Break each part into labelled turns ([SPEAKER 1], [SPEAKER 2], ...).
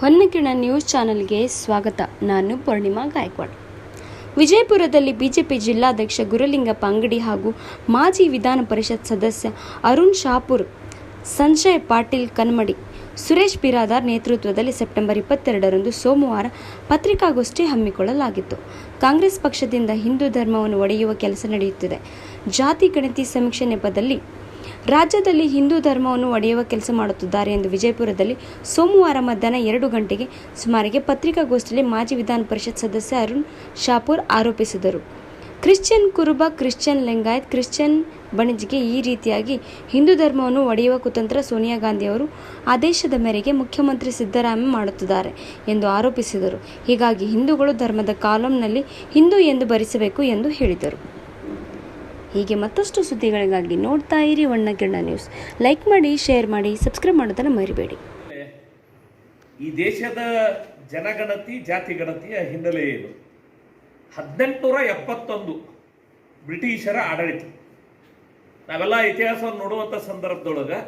[SPEAKER 1] ಹೊನ್ನಕಿಣ news ಚಾನೆಲ್ಗೆ ಸ್ವಾಗತ. ನಾನು ಪೂರ್ಣಿಮಾ ಗಾಯಕ್ವಾಡ್. ವಿಜಯಪುರದಲ್ಲಿ ಬಿಜೆಪಿ ಜಿಲ್ಲಾಧ್ಯಕ್ಷ ಗುರುಲಿಂಗಪ್ಪ ಅಂಗಡಿ ಹಾಗೂ ಮಾಜಿ ವಿಧಾನ ಪರಿಷತ್ ಸದಸ್ಯ ಅರುಣ್ ಶಾಪುರ್, ಸಂಜಯ್ ಪಾಟೀಲ್ ಕನ್ಮಡಿ, ಸುರೇಶ್ ಬಿರಾದಾರ್ ನೇತೃತ್ವದಲ್ಲಿ ಸೆಪ್ಟೆಂಬರ್ ಇಪ್ಪತ್ತೆರಡರಂದು ಸೋಮವಾರ ಪತ್ರಿಕಾಗೋಷ್ಠಿ ಹಮ್ಮಿಕೊಳ್ಳಲಾಗಿತ್ತು. ಕಾಂಗ್ರೆಸ್ ಪಕ್ಷದಿಂದ ಹಿಂದೂ ಧರ್ಮವನ್ನು ಒಡೆಯುವ ಕೆಲಸ ನಡೆಯುತ್ತಿದೆ. ಜಾತಿ ಗಣತಿ ಸಮೀಕ್ಷೆ ನೆಪದಲ್ಲಿ ರಾಜ್ಯದಲ್ಲಿ ಹಿಂದೂ ಧರ್ಮವನ್ನು ಒಡೆಯುವ ಕೆಲಸ ಮಾಡುತ್ತಿದ್ದಾರೆ ಎಂದು ವಿಜಯಪುರದಲ್ಲಿ ಸೋಮವಾರ ಮಧ್ಯಾಹ್ನ ಎರಡು ಗಂಟೆಗೆ ಸುಮಾರಿಗೆ ಪತ್ರಿಕಾಗೋಷ್ಠಿಯಲ್ಲಿ ಮಾಜಿ ವಿಧಾನ ಪರಿಷತ್ ಸದಸ್ಯ ಅರುಣ್ ಶಾಪೂರ್ ಆರೋಪಿಸಿದರು. Christian Kuruba, Christian Lingayat, Christian ಬಣಿಜ್ಗೆ ಈ ರೀತಿಯಾಗಿ ಹಿಂದೂ ಧರ್ಮವನ್ನು ಒಡೆಯುವ ಕುತಂತ್ರ ಸೋನಿಯಾ ಗಾಂಧಿಯವರು ಆದೇಶದ ಮೇರೆಗೆ ಮುಖ್ಯಮಂತ್ರಿ ಸಿದ್ದರಾಮಯ್ಯ ಮಾಡುತ್ತಿದ್ದಾರೆ ಎಂದು ಆರೋಪಿಸಿದರು. ಹೀಗಾಗಿ ಹಿಂದೂಗಳು ಧರ್ಮದ ಕಾಲಂನಲ್ಲಿ ಹಿಂದೂ ಎಂದು ಭರಿಸಬೇಕು ಎಂದು ಹೇಳಿದರು. ಹೀಗೆ ಮತ್ತಷ್ಟು ಸುದ್ದಿಗಳಿಗಾಗಿ ನೋಡ್ತಾ ಇರಿ ವಣ್ಣಕಿರಣ ನ್ಯೂಸ್. ಲೈಕ್ ಮಾಡಿ ಶೇರ್ ಮಾಡಿ ಸಬ್ಸ್ಕ್ರೈಬ್ ಮಾಡೋದನ್ನು ಮರಿಬೇಡಿ.
[SPEAKER 2] ಈ ದೇಶದ ಜನಗಣತಿ, ಜಾತಿ ಗಣತಿಯ ಹಿನ್ನೆಲೆ ಏನು? ಹದಿನೆಂಟುನೂರ ಎಪ್ಪತ್ತೊಂದು ಬ್ರಿಟಿಷರ ಆಡಳಿತ. ನಾವೆಲ್ಲ ಇತಿಹಾಸವನ್ನು ನೋಡುವಂಥ ಸಂದರ್ಭದೊಳಗೆ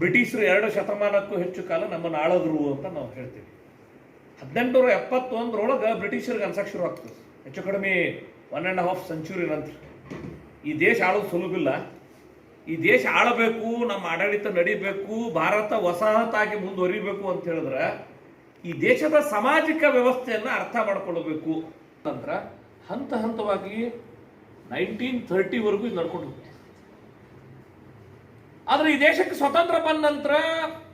[SPEAKER 2] ಬ್ರಿಟಿಷರು ಎರಡು ಶತಮಾನಕ್ಕೂ ಹೆಚ್ಚು ಕಾಲ ನಮ್ಮನ್ನು ಆಳದ್ರು ಅಂತ ನಾವು ಹೇಳ್ತೀವಿ. ಹದಿನೆಂಟುನೂರ ಎಪ್ಪತ್ತೊಂದರೊಳಗೆ ಬ್ರಿಟಿಷರಿಗೆ ಅನ್ಸಕ್ಕೆ ಶುರು ಆಗ್ತದೆ ಹೆಚ್ಚು ಕಡಿಮೆ ಒನ್ ಆ್ಯಂಡ್ ಹಾಫ್ ಸೆಂಚುರಿ ನಂತರ. ಈ ದೇಶ ಆಳೋದು ಸುಲಭಿಲ್ಲ ಈ ದೇಶ ಆಳಬೇಕು, ನಮ್ಮ ಆಡಳಿತ ನಡಿಬೇಕು, ಭಾರತ ವಸಾಹತಾಗಿ ಮುಂದುವರಿಬೇಕು ಅಂತ ಹೇಳಿದ್ರೆ, ಈ ದೇಶದ ಸಾಮಾಜಿಕ ವ್ಯವಸ್ಥೆಯನ್ನು ಅರ್ಥ ಮಾಡ್ಕೊಳ್ಬೇಕು ಅಂತಂದ್ರೆ ಹಂತ ಹಂತವಾಗಿ ನೈನ್ಟೀನ್ ಥರ್ಟಿವರೆಗೂ ಇದು ನಡ್ಕೊಂಡು ಆದರೆ ಈ ದೇಶಕ್ಕೆ ಸ್ವತಂತ್ರ ಬಂದ ನಂತರ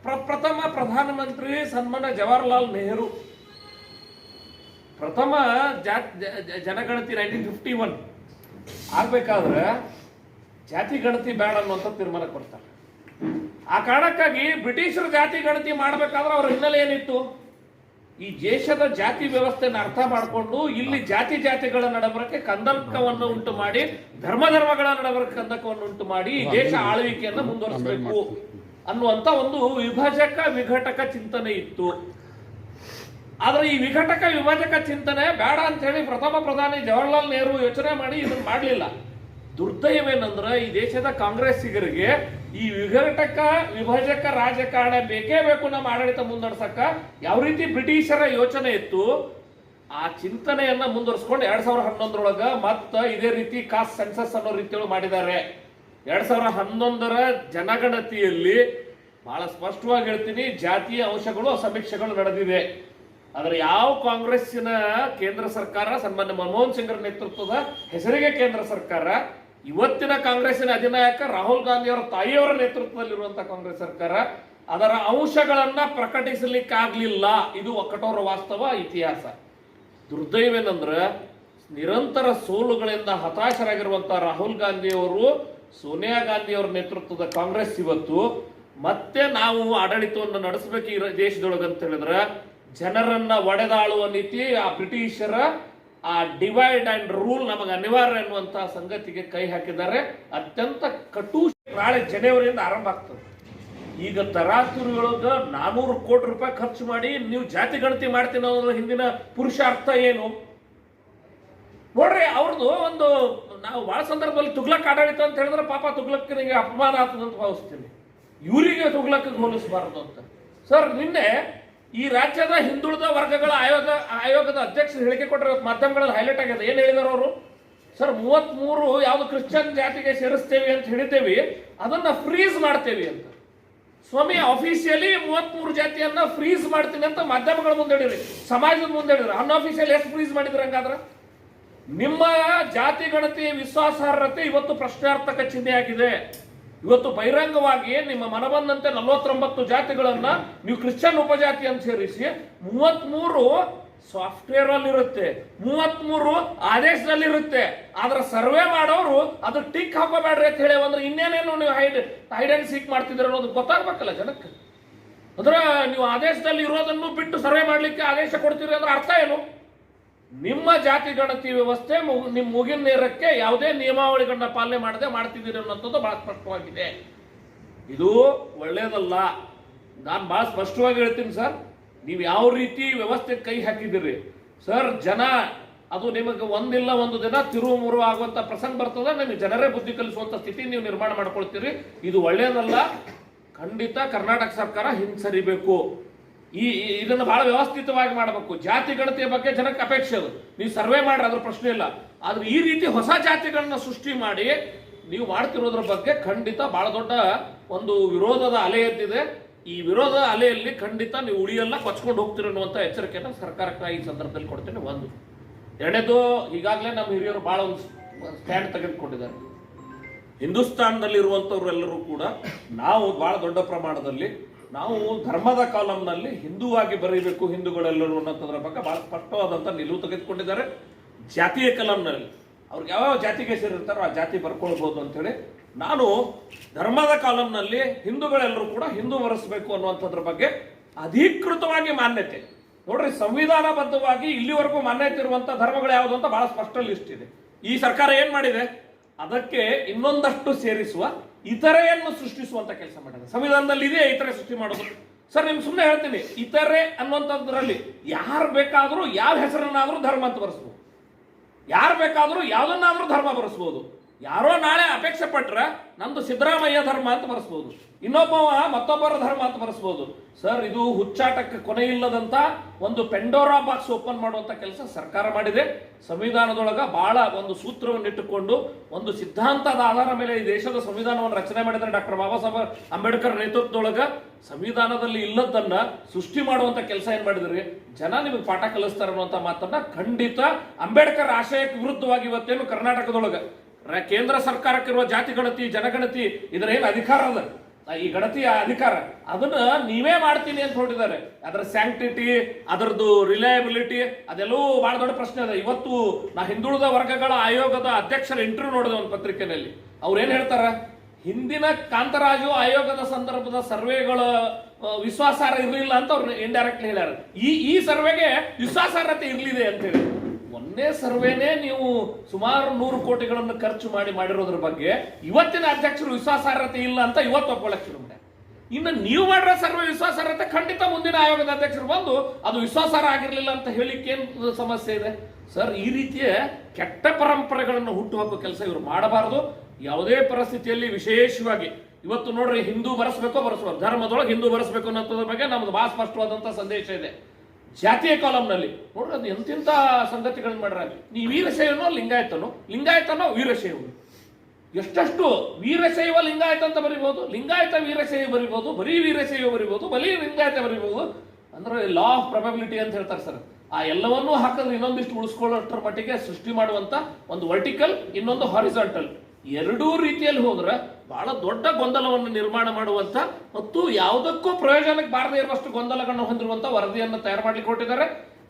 [SPEAKER 2] ಪ್ರಪ್ರಥಮ ಪ್ರಧಾನಮಂತ್ರಿ ಸನ್ಮಾನ ಜವಾಹರ್ಲಾಲ್ ನೆಹರು ಪ್ರಥಮ ಜಾತ್ ಜನಗಣತಿ ನೈನ್ಟೀನ್ ಫಿಫ್ಟಿ ಒನ್ ಆಗ್ಬೇಕಾದ್ರೆ ಜಾತಿ ಗಣತಿ ಬೇಡ ಅನ್ನುವಂಥ ತೀರ್ಮಾನ ಕೊಡ್ತಾರೆ. ಆ ಕಾರಣಕ್ಕಾಗಿ ಬ್ರಿಟಿಷರು ಜಾತಿ ಗಣತಿ ಮಾಡಬೇಕಾದ್ರೆ ಅವ್ರ ಹಿನ್ನೆಲೆ ಏನಿತ್ತು? ಈ ದೇಶದ ಜಾತಿ ವ್ಯವಸ್ಥೆನ ಅರ್ಥ ಮಾಡಿಕೊಂಡು ಇಲ್ಲಿ ಜಾತಿ ಜಾತಿಗಳ ನಡಬರಕ್ಕೆ ಕಂದಕವನ್ನು ಉಂಟು ಮಾಡಿ ಧರ್ಮ ಧರ್ಮಗಳ ನಡಬರಕ್ಕೆ ಕಂದಕವನ್ನು ಉಂಟು ಮಾಡಿ ಈ ದೇಶ ಆಳ್ವಿಕೆಯನ್ನು ಮುಂದುವರಿಸಬೇಕು ಅನ್ನುವಂತ ಒಂದು ವಿಭಜಕ ವಿಘಟಕ ಚಿಂತನೆ ಇತ್ತು. ಆದ್ರೆ ಈ ವಿಘಟಕ ವಿಭಜಕ ಚಿಂತನೆ ಬೇಡ ಅಂತ ಹೇಳಿ ಪ್ರಥಮ ಪ್ರಧಾನಿ ಜವಾಹರ್ಲಾಲ್ ನೆಹರು ಯೋಚನೆ ಮಾಡಿ ಇದನ್ನು ಮಾಡಲಿಲ್ಲ. ದುರ್ದೈವೇನಂದ್ರೆ ಈ ದೇಶದ ಕಾಂಗ್ರೆಸ್ಸಿಗರಿಗೆ ಈ ವಿಘಟಕ ವಿಭಜಕ ರಾಜಕಾರಣ ಬೇಕೇ ಬೇಕು ನಮ್ಮ ಆಡಳಿತ ಮುಂದುವರ್ಸಕ್ಕ ಯಾವ ರೀತಿ ಬ್ರಿಟಿಷರ ಯೋಚನೆ ಇತ್ತು, ಆ ಚಿಂತನೆಯನ್ನ ಮುಂದುವರ್ಸ್ಕೊಂಡು ಎರಡ್ ಸಾವಿರದ ಹನ್ನೊಂದರೊಳಗ ಮತ್ತ ಇದೇ ರೀತಿ ಕಾಸ್ಟ್ ಸೆನ್ಸಸ್ ಅನ್ನೋ ರೀತಿಯೊಳಗೆ ಮಾಡಿದ್ದಾರೆ. ಎರಡ್ ಸಾವಿರದ ಹನ್ನೊಂದರ ಜನಗಣತಿಯಲ್ಲಿ ಬಹಳ ಸ್ಪಷ್ಟವಾಗಿ ಹೇಳ್ತೀನಿ, ಜಾತಿಯ ಅಂಶಗಳು ಸಮೀಕ್ಷೆಗಳು ನಡೆದಿದೆ. ಆದ್ರೆ ಯಾವ ಕಾಂಗ್ರೆಸ್ಸಿನ ಕೇಂದ್ರ ಸರ್ಕಾರ, ಸನ್ಮಾನ್ಯ ಮನಮೋಹನ್ ಸಿಂಗ್ರ ನೇತೃತ್ವದ ಹೆಸರಿಗೆ ಕೇಂದ್ರ ಸರ್ಕಾರ, ಇವತ್ತಿನ ಕಾಂಗ್ರೆಸ್ಸಿನ ಅಧಿನಾಯಕ ರಾಹುಲ್ ಗಾಂಧಿ ಅವರ ತಾಯಿಯವರ ನೇತೃತ್ವದಲ್ಲಿರುವಂತಹ ಕಾಂಗ್ರೆಸ್ ಸರ್ಕಾರ, ಅದರ ಅಂಶಗಳನ್ನ ಪ್ರಕಟಿಸಲಿಕ್ಕಾಗ್ಲಿಲ್ಲ. ಇದು ಒಕ್ಕಟೋರ ವಾಸ್ತವ, ಇತಿಹಾಸ. ದುರ್ದೈವೇನಂದ್ರ, ನಿರಂತರ ಸೋಲುಗಳಿಂದ ಹತಾಶರಾಗಿರುವಂತಹ ರಾಹುಲ್ ಗಾಂಧಿಯವರು, ಸೋನಿಯಾ ಗಾಂಧಿ ಅವರ ನೇತೃತ್ವದ ಕಾಂಗ್ರೆಸ್ ಇವತ್ತು, ಮತ್ತೆ ನಾವು ಆಡಳಿತವನ್ನು ನಡೆಸಬೇಕು ಈ ಅಂತ ಹೇಳಿದ್ರೆ ಜನರನ್ನ ಒಡೆದಾಳುವ ನೀತಿ ಆ ಬ್ರಿಟಿಷರ, ಆ ಡಿವೈಡ್ ಅಂಡ್ ರೂಲ್ ನಮಗೆ ಅನಿವಾರ್ಯ ಅನ್ನುವಂತಹ ಸಂಗತಿಗೆ ಕೈ ಹಾಕಿದ್ದಾರೆ. ಅತ್ಯಂತ ಕಟು ನಾಳೆ ಜನವರಿಯಿಂದ ಆರಂಭ ಆಗ್ತದೆ. ಈಗ ತರಾತುರಿಯೊಳಗ ನಾನೂರು ಕೋಟಿ ರೂಪಾಯಿ ಖರ್ಚು ಮಾಡಿ ನೀವು ಜಾತಿ ಗಣತಿ ಮಾಡ್ತೀನಿ ಅನ್ನೋದ್ರ ಹಿಂದಿನ ಪುರುಷಾರ್ಥ ಏನು? ನೋಡ್ರಿ ಅವ್ರದ್ದು ಒಂದು ನಾವು ಬಹಳ ಸಂದರ್ಭದಲ್ಲಿ ತುಗ್ಲಕ್ ಆಡಳಿತ ಅಂತ ಹೇಳಿದ್ರೆ ಪಾಪ ತುಗ್ಲಕ್ಕನಿಗೆ ಅಪಮಾನ ಆಗ್ತದೆ ಅಂತ ಭಾವಿಸ್ತೀನಿ. ಇವರಿಗೆ ತುಗ್ಲಕ್ಕಿಗೆ ಹೋಲಿಸಬಾರದು ಅಂತ. ಸರ್, ನಿನ್ನೆ ಈ ರಾಜ್ಯದ ಹಿಂದುಳಿದ ವರ್ಗಗಳ ಆಯೋಗ, ಆಯೋಗದ ಅಧ್ಯಕ್ಷರು ಹೇಳಿಕೆ ಕೊಟ್ಟರೆ ಮಾಧ್ಯಮಗಳಲ್ಲಿ ಹೈಲೈಟ್ ಆಗಿದೆ. ಏನು ಹೇಳಿದಾರೆ ಅವರು? ಸರ್, ಮೂವತ್ಮೂರು ಯಾವುದು ಕ್ರಿಶ್ಚಿಯನ್ ಜಾತಿಗೆ ಸೇರಿಸ್ತೇವೆ ಅಂತ ಹೇಳಿದ್ದೇವೆ. ಅದನ್ನ ಫ್ರೀಸ್ ಮಾಡ್ತೇವೆ ಅಂತ. ಸ್ವಾಮಿ ಅಫಿಷಿಯಲಿ ಮೂವತ್ಮೂರು ಜಾತಿಯನ್ನ ಫ್ರೀಸ್ ಮಾಡ್ತೀನಿ ಅಂತ ಮಾಧ್ಯಮಗಳ ಮುಂದೆ ಹೇಳಿದ್ರಿ ಸಮಾಜದ ಮುಂದೆ ಹೇಳಿದ್ರು ಅನ್ಅಫಿಷಿಯಲ್ ಎಷ್ಟು ಫ್ರೀಸ್ ಮಾಡಿದ್ರು ಹಂಗಾದ್ರೆ? ನಿಮ್ಮ ಜಾತಿ ಗಣತಿ, ವಿಶ್ವಾಸಾರ್ಹತೆ ಇವತ್ತು ಪ್ರಶ್ನಾರ್ಥಕ ಚಿಹ್ನೆಯಾಗಿದೆ ಇವತ್ತು ಬಹಿರಂಗವಾಗಿ ನಿಮ್ಮ ಮನಬಂದಂತೆ ನಲವತ್ತೊಂಬತ್ತು ಜಾತಿಗಳನ್ನ ನೀವು ಕ್ರಿಶ್ಚಿಯನ್ ಉಪಜಾತಿ ಅಂತ ಸೇರಿಸಿ ಮೂವತ್ಮೂರು ಸಾಫ್ಟ್ವೇರ್ ಅಲ್ಲಿ ಇರುತ್ತೆ ಮೂವತ್ಮೂರು ಆದೇಶದಲ್ಲಿ ಇರುತ್ತೆ ಆದ್ರೆ ಸರ್ವೆ ಮಾಡೋರು ಅದು ಟಿಕ್ ಹಾಕೋಬೇಡ್ರಿ ಅಂತ ಹೇಳಿ ಅಂದ್ರೆ ಇನ್ನೇನೇನು ನೀವು ಹೈಡ್ ಹೈಡ್ ಅಂಡ್ ಸೀಕ್ ಮಾಡ್ತಿದ್ರೆ ಅನ್ನೋದು ಗೊತ್ತಾಗ್ಬೇಕಲ್ಲ ಜನಕ್ಕೆ? ಅಂದ್ರೆ ನೀವು ಆದೇಶದಲ್ಲಿ ಇರೋದನ್ನು ಬಿಟ್ಟು ಸರ್ವೆ ಮಾಡ್ಲಿಕ್ಕೆ ಆದೇಶ ಕೊಡ್ತೀರಿ ಅಂದ್ರೆ ಅರ್ಥ ಏನು? ನಿಮ್ಮ ಜಾತಿ ಗಣತಿ ವ್ಯವಸ್ಥೆ ನಿಮ್ಮ ಮುಗಿನ ನೇರಕ್ಕೆ ಯಾವುದೇ ನಿಯಮಾವಳಿಗಳನ್ನ ಪಾಲನೆ ಮಾಡದೆ ಮಾಡ್ತಿದ್ದೀರಿ ಅನ್ನೋಂಥದ್ದು ಬಹಳ ಸ್ಪಷ್ಟವಾಗಿದೆ. ಇದು ಒಳ್ಳೇದಲ್ಲ. ನಾನು ಬಹಳ ಸ್ಪಷ್ಟವಾಗಿ ಹೇಳ್ತೀನಿ ಸರ್. ನೀವು ಯಾವ ರೀತಿ ವ್ಯವಸ್ಥೆ ಕೈ ಹಾಕಿದ್ದೀರಿ. ಸರ್, ಜನ, ಅದು ನಿಮಗೆ ಒಂದಿಲ್ಲ ಒಂದು ದಿನ ತಿರುವು ಮುರು ಆಗುವಂತ ಪ್ರಸಂಗ ಬರ್ತದೆ. ನಿಮಗೆ ಜನರೇ ಬುದ್ಧಿ ಕಲಿಸುವಂಥ ಸ್ಥಿತಿ ನೀವು ನಿರ್ಮಾಣ ಮಾಡ್ಕೊಳ್ತೀರಿ. ಇದು ಒಳ್ಳೇದಲ್ಲ. ಖಂಡಿತ ಕರ್ನಾಟಕ ಸರ್ಕಾರ ಹಿಂಸರಿಬೇಕು ಈ ಇದನ್ನು ಬಹಳ ವ್ಯವಸ್ಥಿತವಾಗಿ ಮಾಡಬೇಕು. ಜಾತಿ ಗಣತಿಯ ಬಗ್ಗೆ ಜನಕ್ಕೆ ಅಪೇಕ್ಷೆ ಅದು. ನೀವು ಸರ್ವೆ ಮಾಡ್ರಿ, ಅದ್ರ ಪ್ರಶ್ನೆ ಇಲ್ಲ. ಆದ್ರೆ ಈ ರೀತಿ ಹೊಸ ಜಾತಿಗಳನ್ನ ಸೃಷ್ಟಿ ಮಾಡಿ ನೀವು ಮಾಡ್ತಿರೋದ್ರ ಬಗ್ಗೆ ಖಂಡಿತ ಬಹಳ ದೊಡ್ಡ ಒಂದು ವಿರೋಧದ ಅಲೆ ಎದ್ದಿದೆ. ಈ ವಿರೋಧ ಅಲೆಯಲ್ಲಿ ಖಂಡಿತ ನೀವು ಉಳಿಯಲ್ಲ, ಕೊಚ್ಕೊಂಡು ಹೋಗ್ತೀರಿ ಅನ್ನುವಂಥ ಎಚ್ಚರಿಕೆಯನ್ನು ಸರ್ಕಾರಕ್ಕೆ ಈ ಸಂದರ್ಭದಲ್ಲಿ ಕೊಡ್ತೇನೆ. ಒಂದು. ಎರಡನೇದು, ಈಗಾಗಲೇ ನಮ್ಮ ಹಿರಿಯರು ಬಹಳ ಒಂದು ಸ್ಟ್ಯಾಂಡ್ ತೆಗೆದುಕೊಂಡಿದ್ದಾರೆ. ಹಿಂದೂಸ್ತಾನದಲ್ಲಿರುವಂಥವ್ರೆಲ್ಲರೂ ಕೂಡ ನಾವು ಬಹಳ ದೊಡ್ಡ ಪ್ರಮಾಣದಲ್ಲಿ ನಾವು ಧರ್ಮದ ಕಾಲಂನಲ್ಲಿ ಹಿಂದೂವಾಗಿ ಬರೀಬೇಕು ಹಿಂದೂಗಳೆಲ್ಲರೂ ಅನ್ನೋದ್ರ ಬಗ್ಗೆ ಬಹಳ ಸ್ಪಷ್ಟವಾದಂಥ ನಿಲುವು ತೆಗೆದುಕೊಂಡಿದ್ದಾರೆ. ಜಾತಿಯ ಕಾಲಂನಲ್ಲಿ ಅವ್ರಿಗೆ ಯಾವ ಜಾತಿಗೆ ಸೇರಿರ್ತಾರೋ ಆ ಜಾತಿ ಬರ್ಕೊಳ್ಬೋದು ಅಂತೇಳಿ ನಾನು ಧರ್ಮದ ಕಾಲಂನಲ್ಲಿ ಹಿಂದೂಗಳೆಲ್ಲರೂ ಕೂಡ ಹಿಂದೂ ಬರೆಸಬೇಕು ಅನ್ನುವಂಥದ್ರ ಬಗ್ಗೆ ಅಧಿಕೃತವಾಗಿ ಮಾನ್ಯತೆ. ನೋಡ್ರಿ, ಸಂವಿಧಾನಬದ್ಧವಾಗಿ ಇಲ್ಲಿವರೆಗೂ ಮಾನ್ಯತೆ ಇರುವಂಥ ಧರ್ಮಗಳು ಯಾವುದು ಅಂತ ಬಹಳ ಸ್ಪಷ್ಟ ಲಿಸ್ಟ್ ಇದೆ. ಈ ಸರ್ಕಾರ ಏನು ಮಾಡಿದೆ? ಅದಕ್ಕೆ ಇನ್ನೊಂದಷ್ಟು ಸೇರಿಸುವ ಇತರೆಯನ್ನು ಸೃಷ್ಟಿಸುವಂತ ಕೆಲಸ ಮಾಡಿದೆ ಸಂವಿಧಾನದಲ್ಲಿ ಇದೆ ಇತರೆ ಸೃಷ್ಟಿ ಮಾಡೋದು? ಸರ್, ನಿಮ್ಗೆ ಸುಮ್ಮನೆ ಹೇಳ್ತೀನಿ. ಇತರೆ ಅನ್ನುವಂಥದ್ರಲ್ಲಿ ಯಾರು ಬೇಕಾದರೂ ಯಾವ ಹೆಸರನ್ನಾದರೂ ಧರ್ಮ ಅಂತ ಬರೆಸ್ಬೋದು. ಯಾರು ಬೇಕಾದರೂ ಯಾವುದನ್ನಾದರೂ ಧರ್ಮ ಬರೆಸ್ಬೋದು. ಯಾರೋ ನಾಳೆ ಅಪೇಕ್ಷೆ ಪಟ್ರೆ ನಂದು ಸಿದ್ದರಾಮಯ್ಯ ಧರ್ಮ ಅಂತ ಬರೆಸ್ಬೋದು. ಇನ್ನೊಬ್ಬವ ಮತ್ತೊಬ್ಬರ ಧರ್ಮ ಅಂತ ಬರೆಸ್ಬೋದು. ಸರ್, ಇದು ಹುಚ್ಚಾಟಕ್ಕೆ ಕೊನೆ ಇಲ್ಲದಂತ ಒಂದು ಪೆಂಡೋರಾ ಬಾಕ್ಸ್ ಓಪನ್ ಮಾಡುವಂತ ಕೆಲಸ ಸರ್ಕಾರ ಮಾಡಿದೆ. ಸಂವಿಧಾನದೊಳಗ ಬಹಳ ಒಂದು ಸೂತ್ರವನ್ನು ಇಟ್ಟುಕೊಂಡು ಒಂದು ಸಿದ್ಧಾಂತದ ಆಧಾರ ಮೇಲೆ ಈ ದೇಶದ ಸಂವಿಧಾನವನ್ನು ರಚನೆ ಮಾಡಿದ್ರೆ ಡಾಕ್ಟರ್ ಬಾಬಾ ಸಾಹೇಬ್ ಅಂಬೇಡ್ಕರ್ ನೇತೃತ್ವದೊಳಗ. ಸಂವಿಧಾನದಲ್ಲಿ ಇಲ್ಲದನ್ನ ಸೃಷ್ಟಿ ಮಾಡುವಂತ ಕೆಲಸ ಏನ್ ಮಾಡಿದ್ರಿ? ಜನ ನಿಮಗೆ ಪಾಠ ಕಲಿಸ್ತಾರೆ ಅನ್ನುವಂತ ಮಾತನ್ನ ಖಂಡಿತ ಅಂಬೇಡ್ಕರ್ ಆಶಯಕ್ಕೆ ವಿರುದ್ಧವಾಗಿ ಇವತ್ತೇನು ಕರ್ನಾಟಕದೊಳಗ. ಕೇಂದ್ರ ಸರ್ಕಾರಕ್ಕಿರುವ ಜಾತಿ ಗಣತಿ, ಜನಗಣತಿ ಇದರ ಏನು ಅಧಿಕಾರ ಅದ? ಈ ಗಣತಿಯ ಅಧಿಕಾರ, ಅದನ್ನ ನೀವೇ ಮಾಡ್ತೀನಿ ಅಂತ ಹೊರಟಿದ್ದಾರೆ. ಅದರ ಸ್ಯಾಂಕ್ಟಿಟಿ ಅದರದ್ದು ರಿಲಯಬಿಲಿಟಿ ಅದೆಲ್ಲವೂ ಬಹಳ ದೊಡ್ಡ ಪ್ರಶ್ನೆ ಅದ. ಇವತ್ತು ನಾ ಹಿಂದುಳಿದ ವರ್ಗಗಳ ಆಯೋಗದ ಅಧ್ಯಕ್ಷರ ಇಂಟರ್ವ್ಯೂ ನೋಡಿದೆ ಒಂದು ಪತ್ರಿಕೆಯಲ್ಲಿ ಅವ್ರೇನು ಹೇಳ್ತಾರ? ಹಿಂದಿನ ಕಾಂತರಾಜು ಆಯೋಗದ ಸಂದರ್ಭದ ಸರ್ವೆಗಳ ವಿಶ್ವಾಸಾರ್ಹ ಇರಲಿಲ್ಲ ಅಂತ ಅವ್ರು ಇಂಡೈರೆಕ್ಟ್ಲಿ ಹೇಳ್ಯಾರ. ಈ ಈ ಸರ್ವೆಗೆ ವಿಶ್ವಾಸಾರ್ಹತೆ ಇರಲಿದೆ ಅಂತ ಹೇಳಿ. ಒಂದೇ ಸರ್ವೇನೇ ನೀವು ಸುಮಾರು ನೂರು ಕೋಟಿಗಳನ್ನು ಖರ್ಚು ಮಾಡಿ ಮಾಡಿರೋದ್ರ ಬಗ್ಗೆ ಇವತ್ತಿನ ಅಧ್ಯಕ್ಷರು ವಿಶ್ವಾಸಾರ್ಹತೆ ಇಲ್ಲ ಅಂತ ಇವತ್ತು ಒಪ್ಪೊಳಕ್ಕೆ ಶುರು ಮಾಡಿ ಇನ್ನು ನೀವು ಮಾಡಿರೋ ಸರ್ವೆ ವಿಶ್ವಾಸಾರ್ಹತೆ ಖಂಡಿತ ಮುಂದಿನ ಆಯೋಗದ ಅಧ್ಯಕ್ಷರು ಬಂದು ಅದು ವಿಶ್ವಾಸಾರ್ಹ ಆಗಿರಲಿಲ್ಲ ಅಂತ ಹೇಳಿಕ್ಕೆ ಏನು ಸಮಸ್ಯೆ ಇದೆ? ಸರ್, ಈ ರೀತಿಯ ಕೆಟ್ಟ ಪರಂಪರೆಗಳನ್ನು ಹುಟ್ಟುಹಾಕೋ ಕೆಲಸ ಇವರು ಮಾಡಬಾರದು. ಯಾವುದೇ ಪರಿಸ್ಥಿತಿಯಲ್ಲಿ ವಿಶೇಷವಾಗಿ ಇವತ್ತು ನೋಡ್ರಿ ಹಿಂದೂ ಬರೆಸ್ಬೇಕೋ ಬರೆಸ್ಬಾರ್ದು. ಧರ್ಮದೊಳಗೆ ಹಿಂದೂ ಬರೆಸ್ಬೇಕು ಅನ್ನೋದ್ರ ಬಗ್ಗೆ ನಮ್ದು ಬಹಳ ಸ್ಪಷ್ಟವಾದಂಥ ಸಂದೇಶ ಇದೆ. ಜಾತಿಯ ಕಾಲಂನಲ್ಲಿ ನೋಡ್ರಿ, ಅದು ಎಂತೆಂತ ಸಂಗತಿಗಳನ್ನ ಮಾಡ್ರ ನೀ ವೀರಶೈವನೋ ಲಿಂಗಾಯತನೋ? ಲಿಂಗಾಯತನೋ ವೀರಶೈವನು ಎಷ್ಟಷ್ಟು ವೀರಶೈವ ಲಿಂಗಾಯತ ಅಂತ ಬರಿಬಹುದು ಲಿಂಗಾಯತ ವೀರಶೈವ ಬರಿಬಹುದು ಬರೀ ವೀರಶೈವ ಬರಿಬಹುದು ಬಲಿ ಲಿಂಗಾಯತ ಬರಿಬಹುದು ಅಂದ್ರೆ ಲಾ ಆಫ್ ಪ್ರೊಬಬಿಲಿಟಿ ಅಂತ ಹೇಳ್ತಾರೆ ಸರ್. ಆ ಎಲ್ಲವನ್ನೂ ಹಾಕಿದ್ರೆ ಇನ್ನೊಂದಿಷ್ಟು ಉಳಿಸ್ಕೊಳ್ಳೋಷ್ಟರ ಮಟ್ಟಿಗೆ ಸೃಷ್ಟಿ ಮಾಡುವಂತ ಒಂದು ವರ್ಟಿಕಲ್ ಇನ್ನೊಂದು ಹಾರಿಸಾಂಟಲ್ ಎರಡೂ ರೀತಿಯಲ್ಲಿ ಹೋದ್ರೆ ಬಹಳ ದೊಡ್ಡ ಗೊಂದಲವನ್ನು ನಿರ್ಮಾಣ ಮಾಡುವಂತ ಮತ್ತು ಯಾವುದಕ್ಕೂ ಪ್ರಯೋಜನಕ್ಕೆ ಬಾರದೇ ಇರುವಷ್ಟು ಗೊಂದಲಗಳನ್ನು ಹೊಂದಿರುವಂಥ ವರದಿಯನ್ನು ತಯಾರು ಮಾಡಲಿಕ್ಕೆ ಕೊಟ್ಟಿದ್ದಾರೆ